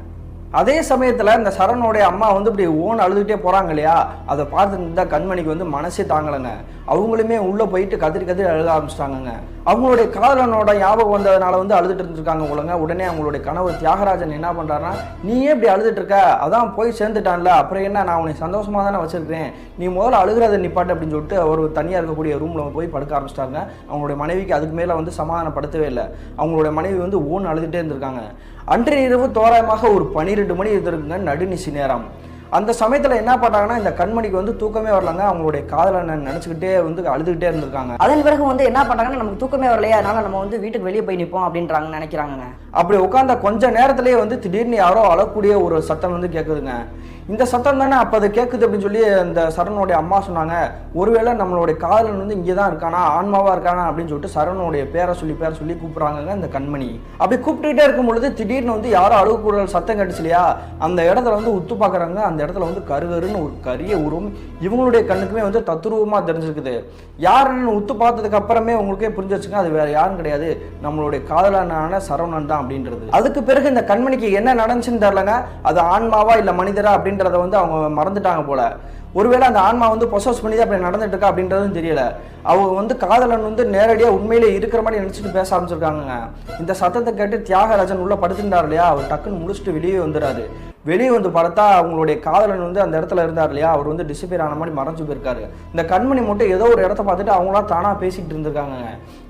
அதே சமயத்தில் இந்த சரணுடைய அம்மா வந்து இப்படி ஓன் அழுதுகிட்டே போகிறாங்க இல்லையா? அதை பார்த்து இந்த கண்மணிக்கு வந்து மனசே தாங்கலைங்க. அவங்களுமே உள்ளே போயிட்டு கத்திரி கதிரி அழுக ஆரம்பிச்சிட்டாங்கங்க. அவங்களுடைய காதலனோட ஞாபகம் வந்ததுனால வந்து அழுதுட்டு இருந்திருக்காங்க உலங்க உடனே அவங்களுடைய கணவர் தியாகராஜன் என்ன பண்ணுறாருன்னா நீ ஏன் இப்படி அழுதுட்டு இருக்க? அதான் போய் சேர்ந்துட்டான்ல. அப்புறம் என்ன? நான் உனக்கு சந்தோஷமாக தானே வச்சிருக்கிறேன். நீ முதல்ல அழுகிறத நிப்பாட்டு அப்படின்னு சொல்லிட்டு அவர் தனியாக இருக்கக்கூடிய ரூமில் போய் படுக்க ஆரம்பிச்சிட்டாங்க. அவங்களுடைய மனைவிக்கு அதுக்கு மேலே வந்து சமாதானப்படுத்தவே இல்லை. அவங்களுடைய மனைவி வந்து ஓன் அழுதுகிட்டே இருந்திருக்காங்க. அன்றைய இரவு தோராயமாக ஒரு பன்னிரெண்டு மணி இருந்திருக்குங்க நடுநிசி நேரம். அந்த சமயத்தில் என்ன பண்ணாங்கன்னா இந்த கண்மணிக்கு வந்து தூக்கமே வரலங்க. அவங்களுடைய காதலனை நினச்சிக்கிட்டே வந்து அழுதுகிட்டே இருந்திருக்காங்க. அதன் பிறகு வந்து என்ன பண்றாங்கன்னா நமக்கு தூக்கமே வரலையா அதனால நம்ம வந்து வீட்டுக்கு வெளியே போய் நிற்போம் அப்படின்றாங்க நினைக்கிறாங்க அப்படி உட்காந்த கொஞ்ச நேரத்திலேயே வந்து திடீர்னு யாரோ அழக்கூடிய ஒரு சத்தம் வந்து கேட்குதுங்க இந்த சத்தம் தானே அப்போ அது கேட்குது அப்படின்னு சொல்லி அந்த சரணுடைய அம்மா சொன்னாங்க. ஒருவேளை நம்மளுடைய காதலன் வந்து இங்கே தான் இருக்கானா ஆன்மாவாக இருக்கானா அப்படின்னு சொல்லிட்டு சரணுடைய பேரை சொல்லி பேரை சொல்லி கூப்பிட்றாங்க இந்த கண்மணி. அப்படி கூப்பிட்டுக்கிட்டே இருக்கும் பொழுது திடீர்னு வந்து யாரோ அழுகுற சத்தம் கேட்டுச்சு இல்லையா அந்த இடத்துல வந்து உத்து பார்க்குறாங்க. அந்த இடத்துல வந்து கருகருன்னு ஒரு கரிய உருவம் இவங்களுடைய கண்ணுக்குமே வந்து தத்துருவமாக தெரிஞ்சிருக்குது. யாருன்னு உத்து பார்த்ததுக்கு அப்புறமே உங்களுக்கே புரிஞ்சிச்சுங்க அது வேற யாரும் கிடையாது. நம்மளுடைய காதலனான சரவணன் தான் அப்படின்றது. அதுக்கு பிறகு இந்த கண்மணிக்கு என்ன நடந்துச்சுன்னு தெரிலங்க அது ஆன்மாவா இல்லை மனிதரா அப்படின்றத வந்து அவங்க மறந்துட்டாங்க போல. ஒருவேளை அந்த ஆன்மா வந்து பொசஸ் பண்ணி தான் அப்படி நடந்துட்டு இருக்கா அப்படின்றதும் தெரியல. அவங்க வந்து காதலன் வந்து நேரடியாக உண்மையிலே இருக்கிற மாதிரி நினச்சிட்டு பேச ஆரம்பிச்சிருக்காங்க இந்த சத்தத்தை கேட்டு தியாகராஜன் உள்ள படுத்திருந்தார் இல்லையா? அவர் டக்குன்னு முடிச்சுட்டு வெளியே வந்துடாரு வெளியே வந்து பார்த்தா அவங்களுடைய காதலன் வந்து அந்த இடத்துல இருந்தார் இல்லையா? அவர் வந்து டிசப்பியர் ஆன மாதிரி மறைஞ்சு போயிருக்காரு. இந்த கண்மணி மட்டும் ஏதோ ஒரு இடத்த பார்த்துட்டு அவங்களாம் தானாக பேசிக்கிட்டு இருந்திருக்காங்க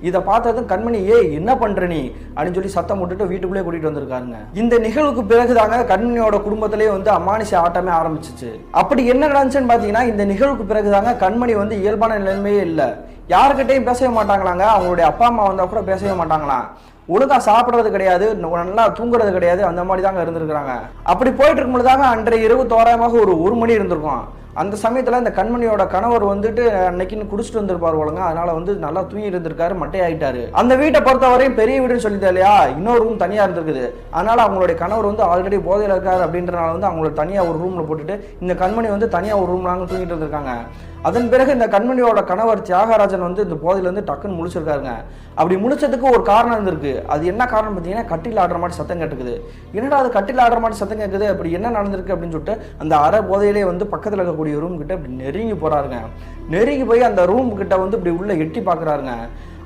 இதை பார்த்ததும் கண்மணி ஏ என்ன பண்ற நீ? அப்படின்னு சொல்லி சத்தம் போட்டுட்டு வீட்டுக்குள்ளே கூட்டிட்டு வந்திருக்காருங்க. இந்த நிகழ்வுக்கு பிறகுதாங்க கண்மணியோட குடும்பத்திலேயே வந்து அமானுஷ ஆட்டமே ஆரம்பிச்சிச்சு. அப்படி என்ன நடந்துச்சுன்னு பார்த்தீங்கன்னா இந்த நிகழ்வுக்கு பிறகுதாங்க கண்மணி வந்து இயல்பான நிலைமையே இல்லை. யாருக்கிட்டையும் பேசவே மாட்டாங்களாங்க. அவங்களுடைய அப்பா அம்மா வந்தால் கூட பேசவே மாட்டாங்களாம் ஒழுங்கா சாப்பிட்றது கிடையாது. நல்லா தூங்குறது கிடையாது. அந்த மாதிரி தாங்க இருந்திருக்கிறாங்க. அப்படி போயிட்டு இருக்கும்போது தாங்க அன்றைய இரவு தோராயமாக ஒரு ஒரு மணி இருந்திருக்கும். அந்த சமயத்தில் இந்த கண்மணியோட கணவர் வந்துட்டு அன்னைக்குன்னு குடிச்சிட்டு வந்திருப்பார் ஒழுங்க அதனால வந்து நல்லா தூங்கி இருந்திருக்காரு மட்டையாயிட்டாரு. அந்த வீட்டை பொறுத்த வரையும் பெரிய வீடுன்னு சொல்லிட்டா இல்லையா? இன்னொரு ரூம் தனியாக இருந்திருக்குது. அதனால அவங்களுடைய கணவர் வந்து ஆல்ரெடி போதையில் இருக்காரு அப்படின்றனால வந்து அவங்கள தனியாக ஒரு ரூமில் போட்டுட்டு இந்த கண்மணி வந்து தனியாக ஒரு ரூம்லாங்க தூங்கிட்டு இருந்திருக்காங்க. அதன் பிறகு இந்த கண்மணியோட கணவர் தியாகராஜன் வந்து இந்த போதையிலேருந்து டக்குன்னு முழிச்சிருக்காருங்க. அப்படி முழிச்சதுக்கு ஒரு காரணம் இருந்திருக்கு. அது என்ன காரணம் பார்த்தீங்கன்னா கட்டில் ஆடுற மாதிரி சத்தம் கேட்டுக்குது. என்னடா அது கட்டில் ஆடுற மாதிரி சத்தம் கேட்குது அப்படி என்ன நடந்திருக்கு அப்படின்னு சொல்லிட்டு அந்த அரை போதையிலே வந்து பக்கத்தில் இருக்கக்கூடிய ரூம் கிட்ட இப்படி நெருங்கி போகிறாருங்க நெருங்கி போய் அந்த ரூம் கிட்ட வந்து இப்படி உள்ளே எட்டி பார்க்குறாருங்க.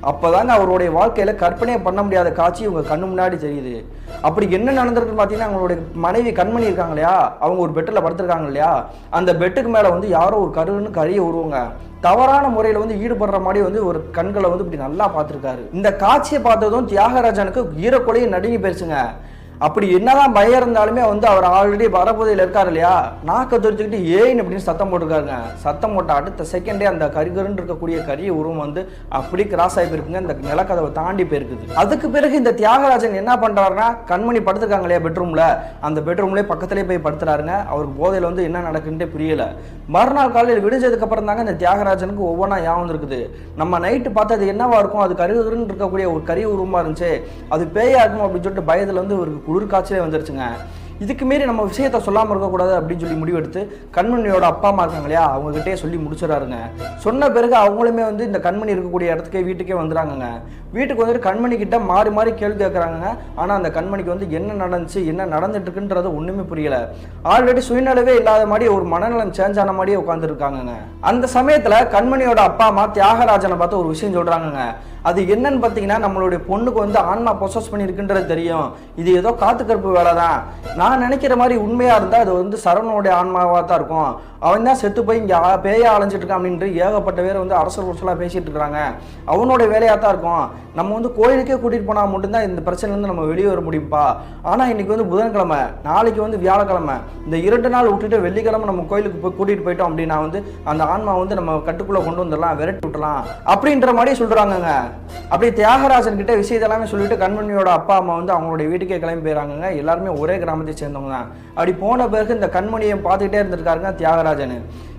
அப்போதாங்க அவருடைய வாழ்க்கையில் கற்பனையே பண்ண முடியாத காட்சி உங்கள் கண்ணு முன்னாடி தெரியுது. அப்படி என்ன நடந்திருக்குன்னு பார்த்தீங்கன்னா அவங்களுடைய மனைவி கண்மணி இருக்காங்க இல்லையா? அவங்க ஒரு பெட்டில் படுத்திருக்காங்க இல்லையா? அந்த பெட்டுக்கு மேலே வந்து யாரோ ஒரு கருன்னு கறியை உருவங்க. தவறான முறையில் வந்து ஈடுபடுற மாதிரி வந்து ஒரு கண்களை வந்து இப்படி நல்லா பார்த்துருக்காரு. இந்த காட்சியை பார்த்ததும் தியாகராஜனுக்கு ஈரக்கொலையை நடுங்கி போயிருச்சுங்க. அப்படி என்னதான் பயம் இருந்தாலுமே வந்து அவர் ஆல்ரெடி வரப்போதையில் இருக்கார் இல்லையா? நாக்க தெரிஞ்சுக்கிட்டு ஏன் அப்படின்னு சத்தம் போட்டிருக்காருங்க. சத்தம் போட்ட அடுத்த செகண்டே அந்த கரிகருன்னு இருக்கக்கூடிய கரிய உருவம் வந்து அப்படி கிராஸ் ஆகி போயிருக்குங்க. இந்த நிலக்கதவை தாண்டி போயிருக்குது. அதுக்கு பிறகு இந்த தியாகராஜன் என்ன பண்ணுறாருன்னா கண்மணி படுத்துருக்காங்க இல்லையா பெட்ரூமில் அந்த பெட்ரூம்லேயே பக்கத்துலேயே போய் படுத்துறாருங்க. அவருக்கு போதையில் வந்து என்ன நடக்குன்ட்டே புரியல. மறுநாள் காலையில் விடிஞ்சதுக்கு அப்புறம் தாங்க இந்த தியாகராஜனுக்கு ஒவ்வொன்றா ஞாபகம் இருக்குது நம்ம நைட்டு பார்த்து அது என்னவா இருக்கும்? அது கருகருன்னு இருக்கக்கூடிய ஒரு கரிய உருவமாக இருந்துச்சு. அது பேயா இருக்கும் அப்படின்னு சொல்லிட்டு பயத்தில் வந்து இவருக்கு குளிர் காய்ச்சலே வந்துருச்சுங்க. இதுக்கு மீறி நம்ம விஷயத்த சொல்லாமல் இருக்கக்கூடாது அப்படின்னு சொல்லி முடிவெடுத்து கண்மணியோட அப்பா அம்மா இருக்காங்க இல்லையா அவங்ககிட்டயே சொல்லி முடிச்சிடறாருங்க. சொன்ன பிறகு அவங்களுமே வந்து இந்த கண்மணி இருக்கக்கூடிய இடத்துக்கே வீட்டுக்கே வந்துடுறாங்கங்க வீட்டுக்கு வந்துட்டு கண்மணி கிட்ட மாறி மாறி கேள்வி கேட்குறாங்க ஆனால் அந்த கண்மணிக்கு வந்து என்ன நடந்துச்சு என்ன நடந்துட்டு இருக்குன்றது ஒன்றுமே புரியல. ஆல்ரெடி சுயநலவே இல்லாத மாதிரி ஒரு மனநலம் சேஞ்ச் ஆன மாதிரியே உட்காந்துருக்காங்கங்க அந்த சமயத்தில் கண்மணியோட அப்பா அம்மா தியாகராஜனை பார்த்து ஒரு விஷயம் சொல்கிறாங்கங்க அது என்னன்னு பார்த்தீங்கன்னா நம்மளுடைய பொண்ணுக்கு வந்து ஆன்மா ப்ரொசஸ் பண்ணியிருக்குன்றது தெரியும். இது ஏதோ காத்து கருப்பு வேலை தான் நான் நினைக்கிற மாதிரி உண்மையாக இருந்தால் அது வந்து சரவணனுடைய ஆன்மாவாக தான் இருக்கும். அவன் தான் செத்து போய் இங்கே பேயா அலைஞ்சிட்டு இருக்கான் அப்படின்ட்டு ஏகப்பட்ட பேர் வந்து அரசர் உரசலா பேசிகிட்டு இருக்கிறாங்க அவனுடைய வேலையாக தான் இருக்கும். நம்ம வந்து கோயிலுக்கே கூட்டிகிட்டு போனா மட்டும்தான் இந்த பிரச்சனைலேருந்து நம்ம வெளியே வர முடியும்ப்பா ஆனால் இன்னைக்கு வந்து புதன்கிழமை. நாளைக்கு வந்து வியாழக்கிழமை. இந்த இரண்டு நாள் விட்டுட்டு வெள்ளிக்கிழமை நம்ம கோயிலுக்கு போய் கூட்டிகிட்டு போயிட்டோம் அப்படின்னா வந்து அந்த ஆன்மா வந்து நம்ம கட்டுக்குள்ளே கொண்டு வந்துடலாம் விரட்டி விட்டுலாம் அப்படின்ற மாதிரி சொல்கிறாங்கங்க அப்படி தியாகராஜன் கிட்ட விஷயத்த எல்லாமே சொல்லிட்டு கண்மணியோட அப்பா அம்மா வந்து அவங்களுடைய வீட்டுக்கே கிளம்பி போயிறாங்க எல்லாருமே ஒரே கிராமத்தை சேர்ந்தவங்க. தான் அப்படி போன பிறகு இந்த கண்மணியை பார்த்துக்கிட்டே இருந்திருக்காருங்க தியாகராஜன்.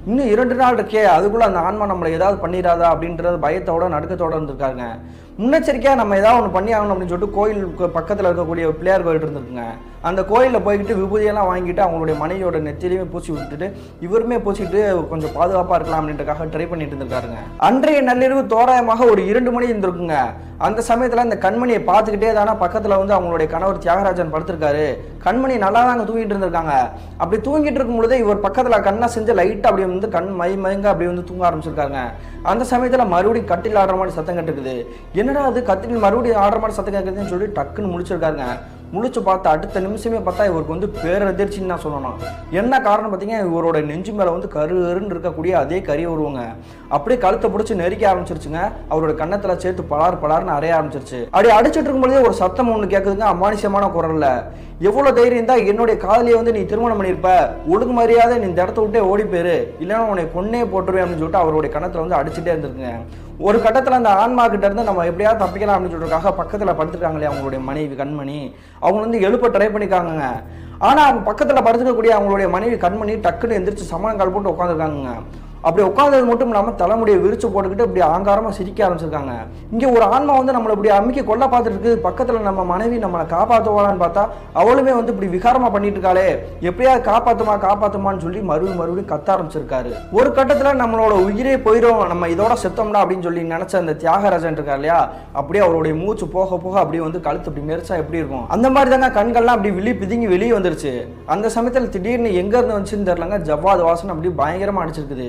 இன்னும் இரண்டு நாள் இருக்கே அதுக்குள்ள அந்த ஆன்மா நம்மளை ஏதாவது பண்ணிடாதா அப்படின்றது பயத்தோட நடுக்கத்தோட இருந்திருக்காருங்க. முன்னெச்சரிக்கையாக நம்ம ஏதாவது ஒன்று பண்ணி ஆகணும் அப்படின்னு சொல்லிட்டு கோயிலுக்கு பக்கத்தில் இருக்கக்கூடிய பிள்ளையார் கோயில் இருந்திருக்குங்க. அந்த கோயிலில் போய்கிட்டு விபூதியெல்லாம் வாங்கிட்டு அவங்களுடைய மனைவியோட நெத்திலையுமே பூசி விட்டுட்டு இவருமே பூசிட்டு கொஞ்சம் பாதுகாப்பாக இருக்கலாம் அப்படின்றக்காக ட்ரை பண்ணிட்டு இருந்திருக்காருங்க. அன்றைய நள்ளிரவு தோராயமாக ஒரு இரண்டு மணி இருந்திருக்குங்க. அந்த சமயத்தில் இந்த கண்மணியை பார்த்துக்கிட்டே தானே பக்கத்தில் வந்து அவங்களுடைய கணவர் தியாகராஜன் படுத்திருக்காரு. கண்மணி நல்லா தாங்க தூங்கிட்டு இருந்திருக்காங்க. அப்படி தூங்கிட்டு இருக்கும் பொழுது இவர் பக்கத்தில் கண்ணை செஞ்சு லைட்டாக அப்படியே வந்து கண் மை மயங்க அப்படியே வந்து தூங்க ஆரம்பிச்சிருக்காங்க. அந்த சமயத்தில் மறுபடியும் கட்டில் ஆடுற மாதிரி சத்தம் கட்டுக்குது என்னடா அது கட்டில் மறுபடியும் ஆடுற மாதிரி சத்தம் கேட்குதுன்னு சொல்லி டக்குன்னு முடிச்சிருக்காருங்க. முழிச்சு பார்த்த அடுத்த நிமிஷமே பார்த்தா இவருக்கு வந்து பேரதிர்ச்சின்னு தான் சொல்லணும். என்ன காரணம் பார்த்தீங்கன்னா இவரோட நெஞ்சு மேலே வந்து கரு கருன்னு இருக்கக்கூடிய அதே கறி வருவாங்க அப்படியே கழுத்தை பிடிச்சி நெருக்க ஆரம்பிச்சிருச்சுங்க. அவரோட கண்ணத்தில் சேர்த்து பலார் பலார்னு அறைய ஆரம்பிச்சிருச்சு. அப்படி அடிச்சிட்டு இருக்கும்போதே ஒரு சத்தம் ஒன்று கேட்குதுங்க அமானுஷமான குரல்ல. எவ்வளோ தைரியம் தான் என்னுடைய காதலியை வந்து நீ திருமணம் பண்ணியிருப்ப? ஒழுங்கு மரியாதை நீ இந்த இடத்த விட்டே ஓடி போயிரு. இல்லைன்னா உன்னை கொன்னே போட்டுருவேன் அப்படின்னு சொல்லிட்டு அவருடைய கணத்தில் வந்து அடிச்சுட்டே இருந்திருக்குங்க. ஒரு கட்டத்தில் அந்த ஆன்மா கிட்ட இருந்து நம்ம எப்படியாவது தப்பிக்கலாம் அப்படின்னு சொல்றதுக்காக பக்கத்தில் படுத்துருக்காங்களே அவங்களுடைய மனைவி கண்மணி. அவங்க வந்து எழுப்ப ட்ரை பண்ணிக்காங்கங்க ஆனால் அவங்க பக்கத்தில் படுத்துக்கக்கூடிய அவங்களுடைய மனைவி கண்மணி டக்குன்னு எந்திரிச்சு சமணம் கால் போட்டு உட்காந்துருக்காங்க அப்படி உட்காந்தது மட்டும் இல்லாமல் தலைமுடியை விரிச்சு போட்டுக்கிட்டு இப்படி ஆங்காரமாக சிரிக்க ஆரம்பிச்சிருக்காங்க. இங்கே ஒரு ஆன்மா வந்து நம்மளை இப்படி அமைக்க கொல்ல பார்த்துட்டு இருக்கு பக்கத்தில் நம்ம மனைவி நம்மளை காப்பாற்றுவாளான்னு பார்த்தா அவளுமே வந்து இப்படி விகாரமாக பண்ணிட்டு இருக்காளே. எப்படியாவது காப்பாற்றுமா காப்பாற்றுமான்னு சொல்லி மறுபடியும் மறுபடியும் கத்த ஆரம்பிச்சிருக்காரு. ஒரு கட்டத்தில் நம்மளோட உயிரே போயிடும் நம்ம இதோட செத்தோம்டா அப்படின்னு சொல்லி நினச்ச அந்த தியாகராஜன் இருக்கார் இல்லையா? அப்படியே அவருடைய மூச்சு போக போக அப்படியே வந்து கழுத்து அப்படி மெரிச்சா எப்படி இருக்கும்? அந்த மாதிரி தாங்க கண்கள்லாம் அப்படி விழி பிதுங்கி வெளியே வந்துருச்சு. அந்த சமயத்தில் திடீர்னு எங்கேருந்து வந்துச்சுன்னு தெரிலங்க ஜவ்வாது வாசனை அப்படி பயங்கரமாக அடிச்சிருக்குது.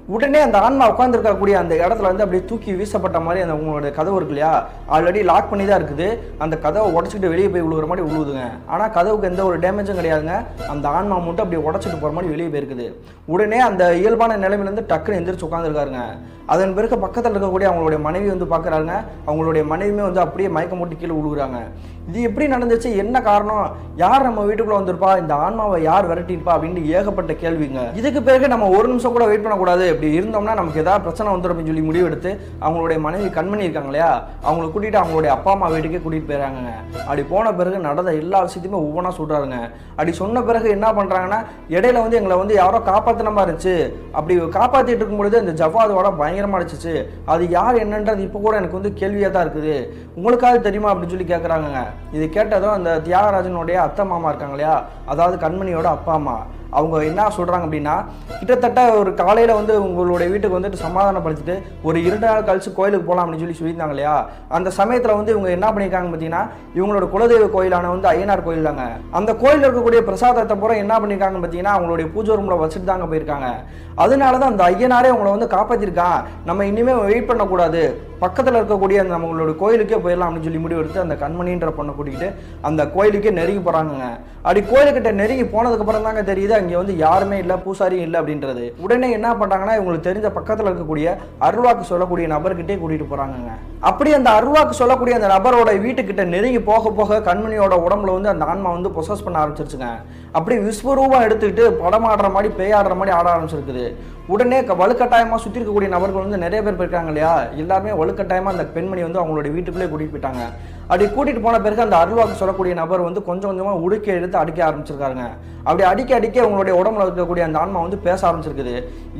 உடனே அந்த ஆன்மா உட்காந்துருக்கக்கூடிய அந்த இடத்துல வந்து அப்படியே தூக்கி வீசப்பட்ட மாதிரி அந்த உங்களுடைய கதவு இருக்கு இல்லையா? ஆல்ரெடி லாக் பண்ணி தான் இருக்குது. அந்த கதவை உடச்சிட்டு வெளியே போய் விழுகிற மாதிரி விழுவுதுங்க ஆனால் கதவுக்கு எந்த ஒரு டேமேஜும் கிடையாதுங்க. அந்த ஆன்மா மட்டும் அப்படியே உடச்சிட்டு போகிற மாதிரி வெளியே போயிருக்குது. உடனே அந்த இயல்பான நிலைமையிலேருந்து டக்குன்னு எந்திரிச்சு உட்காந்துருக்காருங்க அதன் பிறகு பக்கத்தில் இருக்கக்கூடிய அவங்களுடைய மனைவி வந்து பார்க்குறாங்க அவங்களுடைய மனைவியுமே வந்து அப்படியே மயக்கம் போட்டு கீழே விழுகுறாங்க இது எப்படி நடந்துச்சு? என்ன காரணம்? யார் நம்ம வீட்டுக்குள்ளே வந்திருப்பா? இந்த ஆன்மாவை யார் விரட்டிருப்பா அப்படின்னு ஏகப்பட்ட கேள்விங்க. இதுக்கு பிறகு நம்ம ஒரு நிமிஷம் கூட வெயிட் பண்ணக்கூடாது. இப்படி இருந்தோம்னா நமக்கு ஏதாவது பிரச்சனை வந்துடும் அப்படின்னு சொல்லி முடிவெடுத்து அவங்களுடைய மனைவி கண்மணி இருக்காங்க இல்லையா அவங்கள கூட்டிகிட்டு அவங்களுடைய அப்பா அம்மா வீட்டுக்கே கூட்டிகிட்டு போயிறாங்க அப்படி போன பிறகு நடந்த எல்லா விஷயத்தையுமே ஒவ்வொன்றா சொல்கிறாருங்க அப்படி சொன்ன பிறகு என்ன பண்ணுறாங்கன்னா இடையில வந்து எங்களை வந்து யாரோ காப்பாற்றின மாதிரி இருந்துச்சு. அப்படி காப்பாற்றிட்டு இருக்கும் பொழுது இந்த ஜவ்வாதோட பயங்கரமாக அடிச்சிச்சு. அது யார் என்னன்றது இப்போ கூட எனக்கு வந்து கேள்வியாக தான் இருக்குது. உங்களுக்காவது தெரியுமா அப்படின்னு சொல்லி கேட்குறாங்கங்க இது கேட்டதும் அந்த தியாகராஜனுடைய அத்தை மாமா இருக்காங்க இல்லையா அதாவது கண்மணியோட அப்பா அம்மா. அவங்க என்ன சொல்கிறாங்க அப்படின்னா கிட்டத்தட்ட ஒரு காலையில் வந்து உங்களுடைய வீட்டுக்கு வந்துட்டு சமாதானப்படுத்திட்டு ஒரு இரண்டு நாள் கழிச்சு கோயிலுக்கு போகலாம் அப்படின்னு சொல்லி சொல்லியிருந்தாங்க இல்லையா? அந்த சமயத்தில் வந்து இவங்க என்ன பண்ணியிருக்காங்க பார்த்தீங்கன்னா இவங்களோட குலதெய்வ கோயிலான வந்து ஐயனார் கோயில் தாங்க. அந்த கோயிலில் இருக்கக்கூடிய பிரசாதத்தை பூரா என்ன பண்ணியிருக்காங்க பார்த்தீங்கன்னா அவங்களுடைய பூஜை ரூமில் வச்சுட்டு தாங்க போயிருக்காங்க. அதனால தான் அந்த ஐயனாரே அவங்கள வந்து காப்பாற்றிருக்கான் நம்ம இனிமேல் வெயிட் பண்ணக்கூடாது. பக்கத்தில் இருக்கக்கூடிய அந்த நம்மளோட கோயிலுக்கே போயிடலாம் அப்படின்னு சொல்லி முடிவெடுத்து அந்த கண்மணின்ற பொண்ணை கூட்டிக்கிட்டு அந்த கோயிலுக்கே நெருங்கி போகிறாங்கங்க அப்படி கோயிலுக்கிட்ட நெருங்கி போனதுக்கப்புறம் தாங்க தெரியுது அங்கே வந்து யாருமே இல்லை பூசாரியும் இல்லை அப்படின்றது. உடனே என்ன பண்ணுறாங்கன்னா இவங்களுக்கு தெரிஞ்ச பக்கத்தில் இருக்கக்கூடிய அருள்வாக்கு சொல்லக்கூடிய நபர்கிட்டே கூட்டிகிட்டு போகிறாங்கங்க அப்படி அந்த அருள்வாக்கு சொல்லக்கூடிய அந்த நபரோட வீட்டுக்கிட்ட நெருங்கி போக போக கண்மணியோட உடம்புல வந்து அந்த ஆன்மா வந்து பொசஸ் பண்ண ஆரம்பிச்சிருச்சுங்க. அப்படி விஸ்வரூபம் எடுத்துக்கிட்டு படம் ஆடுற மாதிரி பேயாடுற மாதிரி ஆட ஆரம்பிச்சிருக்குது. உடனே வலுக்கட்டாயமாக சுற்றி இருக்கக்கூடிய நபர்கள் வந்து நிறைய பேர் இருக்காங்க இல்லையா? எல்லாருமே வலுக்கட்டாயமாக அந்த பெண்மணி வந்து அவங்களுடைய வீட்டுக்குள்ளே கூட்டிகிட்டு போயிட்டாங்க. அப்படி கூட்டிட்டு போன பிறகு அந்த அருள்வாக்கு சொல்லக்கூடிய நபர் வந்து கொஞ்சம் கொஞ்சமா உடுக்க எடுத்து அடிக்க ஆரம்பிச்சிருக்காருங்க. அப்படி அடிக்க அடிக்க உங்களுடைய உடம்புல இருக்கக்கூடிய அந்த ஆன்மா வந்து பேச ஆரம்பிச்சிருக்குது.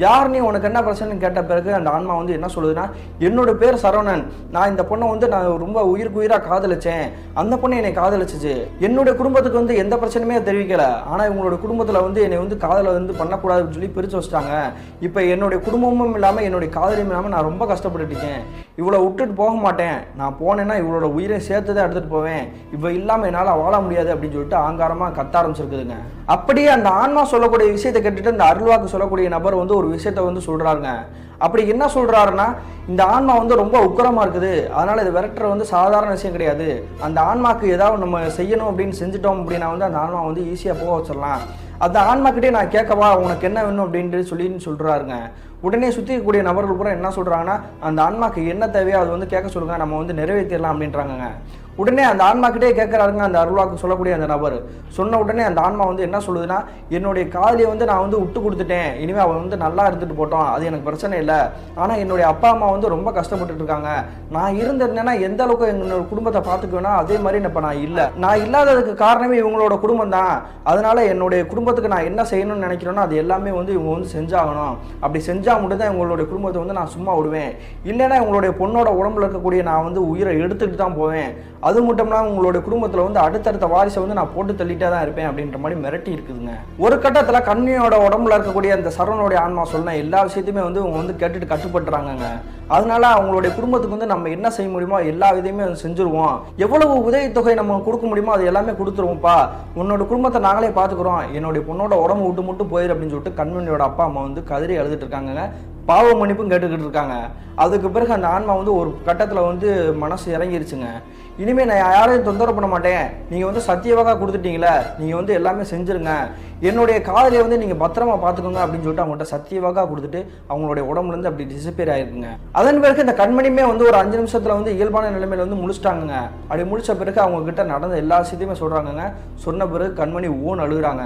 யார் நீ உனக்கு என்ன பிரச்சனைன்னு கேட்ட பிறகு அந்த ஆன்மா வந்து என்ன சொல்லுதுன்னா என்னோட பேர் சரவணன். நான் இந்த பொண்ணை வந்து நான் ரொம்ப உயிருக்கு உயிராக காதலிச்சேன். அந்த பொண்ணை என்னை காதலிச்சிச்சு. என்னுடைய குடும்பத்துக்கு வந்து எந்த பிரச்சனையுமே தெரிவிக்கல. ஆனா இவங்களோட குடும்பத்துல வந்து என்னை வந்து காதலை வந்து பண்ணக்கூடாதுன்னு சொல்லி பிரிச்சு வச்சிட்டாங்க. இப்போ என்னுடைய குடும்பமும் இல்லாம என்னுடைய காதலியும் இல்லாம நான் ரொம்ப கஷ்டப்பட்டுட்டேன் இருக்கேன். விட்டுட்டு போக மாட்டேன். நான் போனேன்னா இவளோட உயிரை சேர்த்து தான் எடுத்துகிட்டு போவேன். இவ இல்லாமல் என்னால் வாழ முடியாது அப்படின்னு சொல்லிட்டு ஆங்காரமாக கத்த ஆரம்பிச்சிருக்குதுங்க. அப்படியே அந்த ஆன்மா சொல்லக்கூடிய விஷயத்தை கேட்டுட்டு அந்த அருள்வாக்கு சொல்லக்கூடிய நபர் வந்து ஒரு விஷயத்த வந்து சொல்கிறாருங்க அப்படி என்ன சொல்றாருன்னா இந்த ஆன்மா வந்து ரொம்ப உக்கரமாக இருக்குது. அதனால் இது விரட்டுற வந்து சாதாரண விஷயம் கிடையாது. அந்த ஆன்மாக்கு ஏதாவது நம்ம செய்யணும் அப்படின்னு செஞ்சுட்டோம் அப்படின்னா வந்து அந்த ஆன்மா வந்து ஈஸியாக போக வச்சிடலாம். அந்த ஆன்மாக்கிட்டே நான் கேட்கவா உனக்கு என்ன வேணும் அப்படின்ட்டு சொல்லின்னு சொல்கிறாருங்க உடனே சுற்றி இருக்கக்கூடிய நபர்கள் கூட என்ன சொல்கிறாங்கன்னா அந்த ஆன்மாக்கு என்ன தேவையோ அது வந்து கேட்க சொல்லுங்கள் நம்ம வந்து நிறைவேற்றிடலாம் அப்படின்றாங்க உடனே அந்த ஆன்மாக்கிட்டே கேட்குறாருங்க அந்த அருள்வாக்கு சொல்லக்கூடிய அந்த நபர். சொன்ன உடனே அந்த ஆன்மா வந்து என்ன சொல்லுதுன்னா என்னுடைய காதலியை வந்து நான் வந்து விட்டு கொடுத்துட்டேன். இனிமேல் அவன் வந்து நல்லா இருந்துட்டு போட்டோம் அது எனக்கு பிரச்சனை இல்லை. ஆனால் என்னுடைய அப்பா அம்மா வந்து ரொம்ப கஷ்டப்பட்டுட்டு இருக்காங்க. நான் இருந்திருந்தேன்னா எந்த அளவுக்கு என்னோட குடும்பத்தை பார்த்துக்குவேனா அதே மாதிரி இப்போ நான் இல்லை. நான் இல்லாததுக்கு காரணமே இவங்களோட குடும்பம் தான். அதனால என்னுடைய குடும்பத்துக்கு நான் என்ன செய்யணும்னு நினைக்கிறேனோ அது எல்லாமே வந்து இவங்க வந்து செஞ்சாகணும். அப்படி செஞ்சால் மட்டும் தான் இவங்களுடைய குடும்பத்தை வந்து நான் சும்மா விடுவேன். இல்லைன்னா இவங்களுடைய பொண்ணோட உடம்புல இருக்கக்கூடிய நான் வந்து உயிரை எடுத்துக்கிட்டு தான் போவேன். அது மட்டும் இல்லாமல் உங்களுடைய குடும்பத்தில் வந்து அடுத்தடுத்த வாரிசை வந்து நான் போட்டு தள்ளிட்டே தான் இருப்பேன் அப்படின்ற மாதிரி மிரட்டி இருக்குதுங்க. ஒரு கட்டத்தில் கண்ணியோட உடம்புல இருக்கக்கூடிய அந்த சரவணுடைய ஆன்மா சொன்ன எல்லா விஷயத்தையுமே வந்து அவங்க வந்து கேட்டுட்டு கட்டுப்படுறாங்கங்க அதனால அவங்களுடைய குடும்பத்துக்கு வந்து நம்ம என்ன செய்ய முடியுமோ எல்லா விதையுமே வந்து செஞ்சுருவோம். எவ்வளவு உதவித்தொகை நம்ம கொடுக்க முடியுமோ அது எல்லாமே கொடுத்துருவோம்ப்பா. உன்னோட குடும்பத்தை நாங்களே பார்த்துக்குறோம் என்னுடைய பொண்ணோட உடம்பு விட்டு மட்டும் போயிரு அப்படின்னு சொல்லிட்டு கண்மணியோட அப்பா அம்மா வந்து கதறி எழுதிட்டு இருக்காங்க பாவ மன்னிப்பும் கேட்டுக்கிட்டு இருக்காங்க. அதுக்கு பிறகு அந்த ஆன்மா வந்து ஒரு கட்டத்தில் வந்து மனசு இறங்கிருச்சுங்க. இனிமேல் நான் யாரையும் தொந்தரவு பண்ண மாட்டேன். நீங்கள் வந்து சத்தியவாக கொடுத்துட்டீங்களே நீங்கள் வந்து எல்லாமே செஞ்சுருங்க. என்னுடைய காதலியை வந்து நீங்கள் பத்திரமா பார்த்துக்கோங்க அப்படின்னு சொல்லிட்டு அவங்கள்ட்ட சத்தியவாக கொடுத்துட்டு அவங்களுடைய உடம்புலேருந்து அப்படி டிசப்பியர் ஆயிருக்குங்க. அதன் பிறகு இந்த கண்மணியுமே வந்து ஒரு அஞ்சு நிமிஷத்தில் வந்து இயல்பான நிலைமையில வந்து முழிச்சிட்டாங்கங்க. அப்படி முடிச்ச பிறகு அவங்கக்கிட்ட நடந்த எல்லா விஷயத்தையுமே சொல்கிறாங்கங்க சொன்ன பிறகு கண்மணி ஓன் அழுகுறாங்க.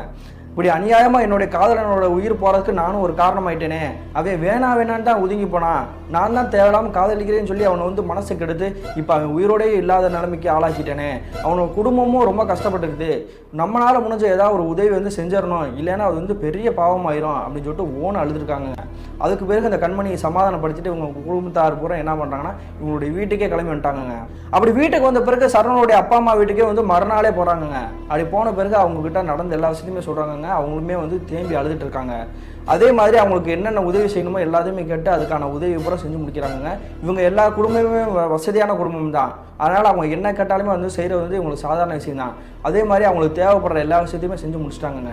இப்படி அநியாயமாக என்னுடைய காதலனோட உயிர் போகிறதுக்கு நானும் ஒரு காரணமாயிட்டேனே. அவன் வேணா வேணான்னு தான் ஒதுங்கி போனான் நான் தான் தேவையில்லாமல் காதலிக்கிறேன்னு சொல்லி அவனை வந்து மனசு கெடுத்து இப்போ அவன் உயிரோடயே இல்லாத நிலைமைக்கு ஆளாக்கிட்டேனே. அவனோட குடும்பமும் ரொம்ப கஷ்டப்பட்டுருக்குது நம்மளால் முடிஞ்ச ஏதாவது ஒரு உதவி வந்து செஞ்சிடணும். இல்லைன்னா அது வந்து பெரிய பாவமாயிரும் அப்படின்னு சொல்லிட்டு ஓன அழுதுருக்காங்க. அதுக்கு பிறகு இந்த கண்மணியை சமாதானப்படுத்திட்டு இவங்க குடும்பத்தார் பூரா என்ன பண்ணுறாங்கன்னா இவங்களுடைய வீட்டுக்கே கிளம்பி வந்துட்டாங்க அப்படி வீட்டுக்கு வந்த பிறகு சரணனுடைய அப்பா அம்மா வீட்டுக்கே வந்து மறுநாளே போகிறாங்கங்க அப்படி போன பிறகு அவங்கக்கிட்ட நடந்த எல்லா விஷயத்தையுமே சொல்கிறாங்க அவங்களுமே வந்து தேம்பி அழுதுட்டு இருக்காங்க. அதே மாதிரி அவங்களுக்கு என்னென்ன உதவி செய்யணுமோ எல்லாத்தையுமே கேட்டு அதுக்கான உதவி பூரா செஞ்சு முடிக்கிறாங்க இவங்க எல்லா குடும்பமுமே வ- வசதியான குடும்பம் தான். அதனால் அவங்க என்ன கேட்டாலுமே வந்து செய்கிறது வந்து இவங்களுக்கு சாதாரண விஷயம் தான். அதே மாதிரி அவங்களுக்கு தேவைப்படுற எல்லா விஷயத்தையுமே செஞ்சு முடிச்சிட்டாங்கங்க.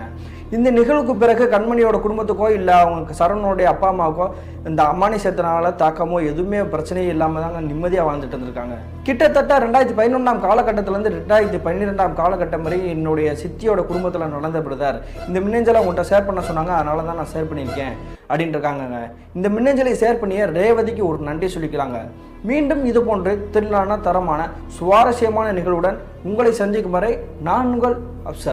இந்த நிகழ்வுக்கு பிறகு கண்மணியோட குடும்பத்துக்கோ இல்லை அவங்க சரவணனுடைய அப்பா அம்மாவுக்கோ இந்த அம்மானி சேர்த்தனால தாக்கமோ எதுவுமே பிரச்சனையே இல்லாமல் தாங்க நிம்மதியாக வாழ்ந்துட்டு இருந்திருக்காங்க. கிட்டத்தட்ட ரெண்டாயிரத்தி பதினொன்றாம் காலகட்டத்திலேருந்து ரெண்டாயிரத்தி பன்னிரெண்டாம் காலகட்டம் வரை என்னுடைய சித்தியோட குடும்பத்தில் நடந்த பிரதர். இந்த மின்னஞ்சலை உங்கள்கிட்ட ஷேர் பண்ண சொன்னாங்க. அதனால தான் நான் ஷேர் பண்ணியிருக்கேன் அப்படின்ட்டு இருக்காங்கங்க இந்த மின்னஞ்சலை ஷேர் பண்ணிய ரேவதிக்கு ஒரு நன்றி சொல்லிக்கலாங்க. மீண்டும் இது போன்ற தில்லான தரமான சுவாரஸ்யமான நிகழ்வுடன் உங்களை சந்திக்கும் வரை நான் உங்கள் அப்சர்.